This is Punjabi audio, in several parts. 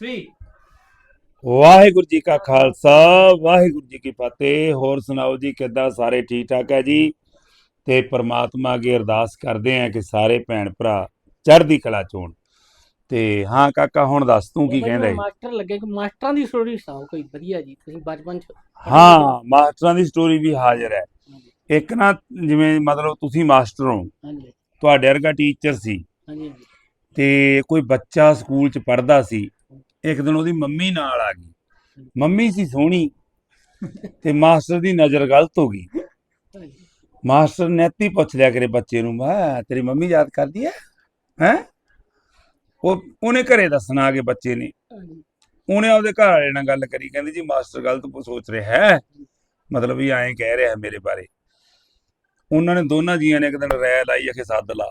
3 ਵਾਹਿਗੁਰੂ ਜੀ ਕਾ ਖਾਲਸਾ ਵਾਹਿਗੁਰੂ ਜੀ ਕੀ ਫਤਿਹ। ਹੋਰ ਸੁਣਾਓ ਜੀ ਕਿੱਦਾਂ ਸਾਰੇ ਠੀਕ ਠਾਕ ਹੈ ਜੀ? ਤੇ ਪ੍ਰਮਾਤਮਾ ਅੱਗੇ ਅਰਦਾਸ ਕਰਦੇ ਆ ਕਿ ਸਾਰੇ ਭੈਣ ਭਰਾ ਚੜ੍ਹਦੀ ਕਲਾ ਚ ਹੋਣ। ਤੇ ਹਾਂ ਕਾਕਾ ਹੁਣ ਦੱਸ ਤੂੰ ਕੀ ਕਹਿੰਦਾ ਏ? ਮਾਸਟਰ ਲੱਗੇ ਕਿ ਮਾਸਟਰਾਂ ਦੀ ਸਟੋਰੀ ਸੁਣਾਓ ਕੋਈ ਵਧੀਆ ਜੀ ਤੁਸੀਂ ਬਚਪਨ ਚ। ਹਾਂ ਮਾਸਟਰਾਂ ਦੀ ਸਟੋਰੀ ਵੀ ਹਾਜ਼ਰ ਹੈ। ਇੱਕ ਨਾ ਜਿਵੇਂ ਮਤਲਬ ਤੁਸੀਂ ਮਾਸਟਰ ਹੋ ਹਾਂਜੀ। ਤੁਹਾਡੇ ਵਰਗਾ ਟੀਚਰ ਸੀ। ਹਾਂਜੀ। ਤੇ ਕੋਈ ਬੱਚਾ ਸਕੂਲ ਚ ਪੜ੍ਹਦਾ ਸੀ ਇੱਕ ਦਿਨ ਉਹਦੀ ਮੰਮੀ ਨਾਲ ਆ ਗਈ। ਮੰਮੀ ਸੀ ਸੋਹਣੀ ਤੇ ਮਾਸਟਰ ਦੀ ਨਜ਼ਰ ਗਲਤ ਹੋ ਗਈ। ਮਾਸਟਰ ਨੈਤੀ ਪੁੱਛ ਲਿਆ ਕਰੇ ਬੱਚੇ ਨੂੰ ਮੈਂ ਤੇਰੀ ਮੰਮੀ ਯਾਦ ਕਰਦੀ ਹੈ ਹੈ? ਉਹ ਉਹਨੇ ਘਰੇ ਦੱਸਣਾ ਆ ਕੇ ਬੱਚੇ ਨੇ। ਉਹਨੇ ਆਪਦੇ ਘਰ ਵਾਲੇ ਨਾਲ ਗੱਲ ਕਰੀ ਕਹਿੰਦੀ ਜੀ ਮਾਸਟਰ ਗਲਤ ਸੋਚ ਰਿਹਾ ਹੈ ਮਤਲਬ ਵੀ ਐਂ ਕਹਿ ਰਿਹਾ ਹੈ ਮੇਰੇ ਬਾਰੇ। ਉਹਨਾਂ ਨੇ ਦੋਨਾਂ ਜੀਆਂ ਨੇ ਇੱਕ ਦਿਨ ਰਾਇ ਲਾਈ ਕਿ ਸੱਦ ਲਾ।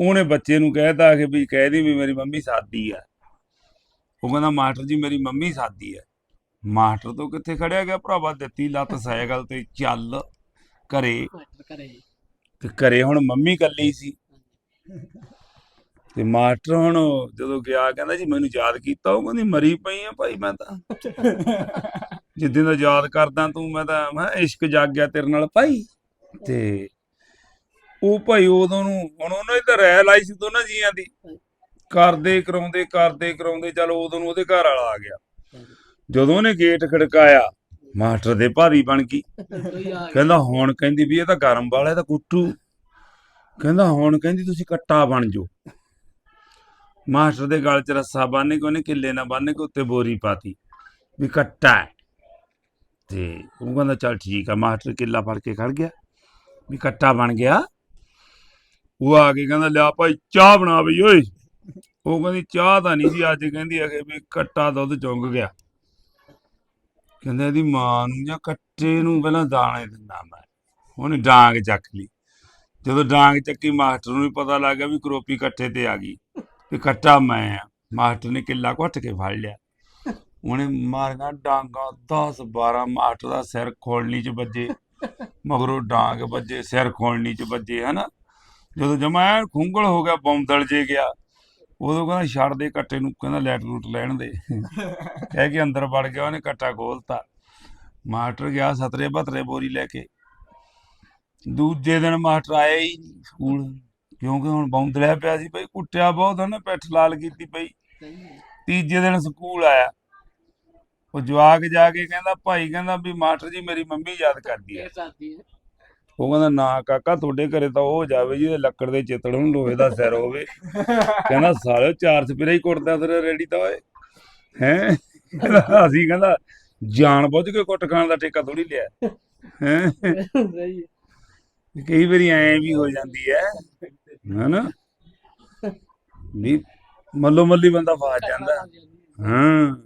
ਉਹਨੇ ਬੱਚੇ ਨੂੰ ਕਹਿਤਾ ਕਿ ਵੀ ਕਹਿ ਦੀ ਵੀ ਮੇਰੀ ਮੰਮੀ ਸਾਦੀ ਆ। ਉਹ ਕਹਿੰਦਾ ਮਾਸਟਰ ਜੀ ਮੇਰੀ ਮੰਮੀ ਸਾਦੀ ਆ ਮਾਸਟਰ ਤੋਂ ਕਿੱਥੇ ਖੜਿਆ ਗਿਆ ਭਰਾਵਾ ਦਿੱਤੀ ਲੱਤ ਸਾਈਕਲ ਤੇ ਚੱਲ ਘਰੇ। ਤੇ ਘਰੇ ਹੁਣ ਮੰਮੀ ਕੱਲੀ ਸੀ। ਤੇ ਮਾਸਟਰ ਹੁਣ ਜਦੋਂ ਗਿਆ ਕਹਿੰਦਾ ਜੀ ਮੈਨੂੰ ਯਾਦ ਕੀਤਾ ਉਹ ਕਹਿੰਦੀ ਮਰੀ ਪਈ ਆ ਭਾਈ ਮੈਂ ਤਾਂ। ਜਿੱਦਾਂ ਦਾ ਯਾਦ ਕਰਦਾ ਤੂੰ ਮੈਂ ਤਾਂ ਮੈਂ ਇਸ਼ਕ ਜਾਗ ਗਿਆ ਤੇਰੇ ਨਾਲ ਭਾਈ। ਤੇ ਉਹ ਭਾਈ ਉਦੋਂ ਨੂੰ ਹੁਣ ਉਹਨਾਂ ਦੀ ਤਾਂ ਰਹਿ ਲਾਈ ਸੀ ਦੋਨਾਂ ਜੀਆਂ ਦੀ। ਕਰਦੇ ਕਰਾਉਂਦੇ ਕਰਦੇ ਕਰਾਉਂਦੇ ਚਲ ਉਦੋਂ ਨੂੰ ਉਹਦੇ ਘਰ ਵਾਲਾ ਆ ਗਿਆ। ਜਦੋਂ ਉਹਨੇ ਗੇਟ ਖੜਕਾਇਆ ਮਾਸਟਰ ਦੇ ਭਾਰੀ ਬਣ ਗਈ। ਕਹਿੰਦਾ ਹੁਣ ਕਹਿੰਦੀ ਵੀ ਇਹ ਤਾਂ ਗਰਮ ਵਾਲਾ ਇਹ ਤਾਂ ਕੁੱਟੂ। ਕਹਿੰਦਾ ਹੁਣ ਕਹਿੰਦੀ ਤੁਸੀਂ ਕੱਟਾ ਬਣ ਜਾਓ। ਮਾਸਟਰ ਦੇ ਗਲ 'ਚ ਰੱਸਾ ਬੰਨ ਕੇ ਉਹਨੇ ਕਿੱਲੇ ਨਾਲ ਬੰਨ ਕੇ ਉੱਤੇ ਬੋਰੀ ਪਾਤੀ ਵੀ ਕੱਟਾ ਹੈ। ਤੇ ਉਹ ਕਹਿੰਦਾ ਚੱਲ ਠੀਕ ਆ ਮਾਸਟਰ ਕਿੱਲਾ ਫੜ ਕੇ ਖੜ ਗਿਆ ਵੀ ਕੱਟਾ ਬਣ ਗਿਆ। ਉਹ ਆ ਕੇ ਕਹਿੰਦਾ ਲਿਆ ਭਾਈ ਚਾਹ ਬਣਾ ਬਈ ਓਏ। ਉਹ ਕਹਿੰਦੀ ਚਾਹ ਤਾਂ ਨਹੀਂ ਸੀ, ਅੱਜ ਕਹਿੰਦੀ ਆ ਕਿ ਵੀ ਕੱਟਾ ਦੁੱਧ ਚੁੰਗ ਗਿਆ। ਕਹਿੰਦਾ ਇਹਦੀ ਮਾਂ ਨੂੰ ਜਾਂ ਕੱਟੇ ਨੂੰ ਪਹਿਲਾਂ ਦਾਣੇ ਦਿੰਦਾ ਮੈਂ। ਉਹਨੇ ਡਾਂਗ ਚੱਕ ਲਈ। ਜਦੋਂ ਡਾਂਗ ਚੱਕੀ, ਮਾਸਟਰ ਨੂੰ ਵੀ ਪਤਾ ਲੱਗ ਗਿਆ ਵੀ ਕਰੋਪੀ ਕੱਟੇ ਤੇ ਆ ਗਈ ਵੀ ਕੱਟਾ ਮੈਂ ਆ। ਮਾਸਟਰ ਨੇ ਕਿੱਲਾ ਘੁੱਟ ਕੇ ਫੜ ਲਿਆ। ਉਹਨੇ ਮਾਰੀਆਂ ਡਾਂਗਾ 10 12 ਮਾਸਟਰ ਦਾ ਸਿਰ ਖੋਲਣੀ ਚ ਵੱਜੇ। ਮਗਰੋਂ ਡਾਂਗ ਵੱਜੇ, ਸਿਰ ਖੋਲਣੀ ਚ ਵੱਜੇ, ਹਨਾ। ਜਦੋਂ ਜਮਾ ਐਨ ਖੁੰਗਲ ਹੋ ਗਿਆ, ਬੌਂਦਲ ਜੇ ਗਿਆ। ਉਦੋਂ ਕਹਿੰਦਾ ਛੱਡ ਦੇ ਕੱਟੇ ਨੂੰ ਕਹਿੰਦਾ ਲੈਟ ਲੂਟ ਲੈਣ ਦੇ। ਕਹਿ ਕੇ ਅੰਦਰ ਵੜ ਗਿਆ ਉਹਨੇ ਕੱਟਾ ਖੋਲਤਾ। ਮਾਸਟਰ ਗਿਆ ਸਤਰੇ ਬਤਰੇ ਬੋਰੀ ਲੈ ਕੇ। ਦੂਜੇ ਦਿਨ ਮਾਸਟਰ ਆਇਆ ਹੀ ਨਹੀਂ ਸਕੂਲ। ਕਿਉਂਕਿ ਹੁਣ ਬੌਂਦਲਿਆ ਪਿਆ ਸੀ ਬਈ ਕੁੱਟਿਆ ਬਹੁਤ ਉਹਨੇ ਪਿੱਠ ਲਾਲ ਕੀਤੀ ਪਈ ਤੀਜੇ ਦਿਨ ਸਕੂਲ ਆਇਆ। ਉਹ ਜਵਾਕ ਜਾ ਕੇ ਕਹਿੰਦਾ ਭਾਈ ਕਹਿੰਦਾ ਵੀ ਮਾਸਟਰ ਜੀ ਮੇਰੀ ਮੰਮੀ ਯਾਦ ਕਰਦੀ ਹੈ। ਉਹ ਕਹਿੰਦਾ ਨਾ ਕਾਕਾ ਤੁਹਾਡੇ ਘਰੇ ਤਾਂ ਉਹ ਜਾਵੇ ਜਿਹਦੇ ਲੱਕੜ ਦੇ ਚਿੱਤੜ ਨੂੰ ਲੋਹੇ ਦਾ ਸਿਰ ਹੋਵੇ। ਕਹਿੰਦਾ ਸਾਲਿਓ ਚਾਰ ਸਪੇਰਾ ਹੀ ਕੁੱਟਦਾ ਤੇਰੇ ਰੈਡੀ ਤਾਂ ਓਏ। ਹੈ? ਅਸੀਂ ਕਹਿੰਦਾ ਜਾਣ ਬੁੱਝ ਕੇ ਕੁੱਟ ਖਾਣ ਦਾ ਠੇਕਾ ਥੋੜੀ ਲਿਆ। ਹੈ? ਕਈ ਵਾਰੀ ਐ ਵੀ ਹੋ ਜਾਂਦੀ ਹੈ ਹਨਾ? ਵੀ ਮੱਲੋ ਮੱਲੀ ਬੰਦਾ ਫਾਸ ਜਾਂਦਾ। ਹਾਂ।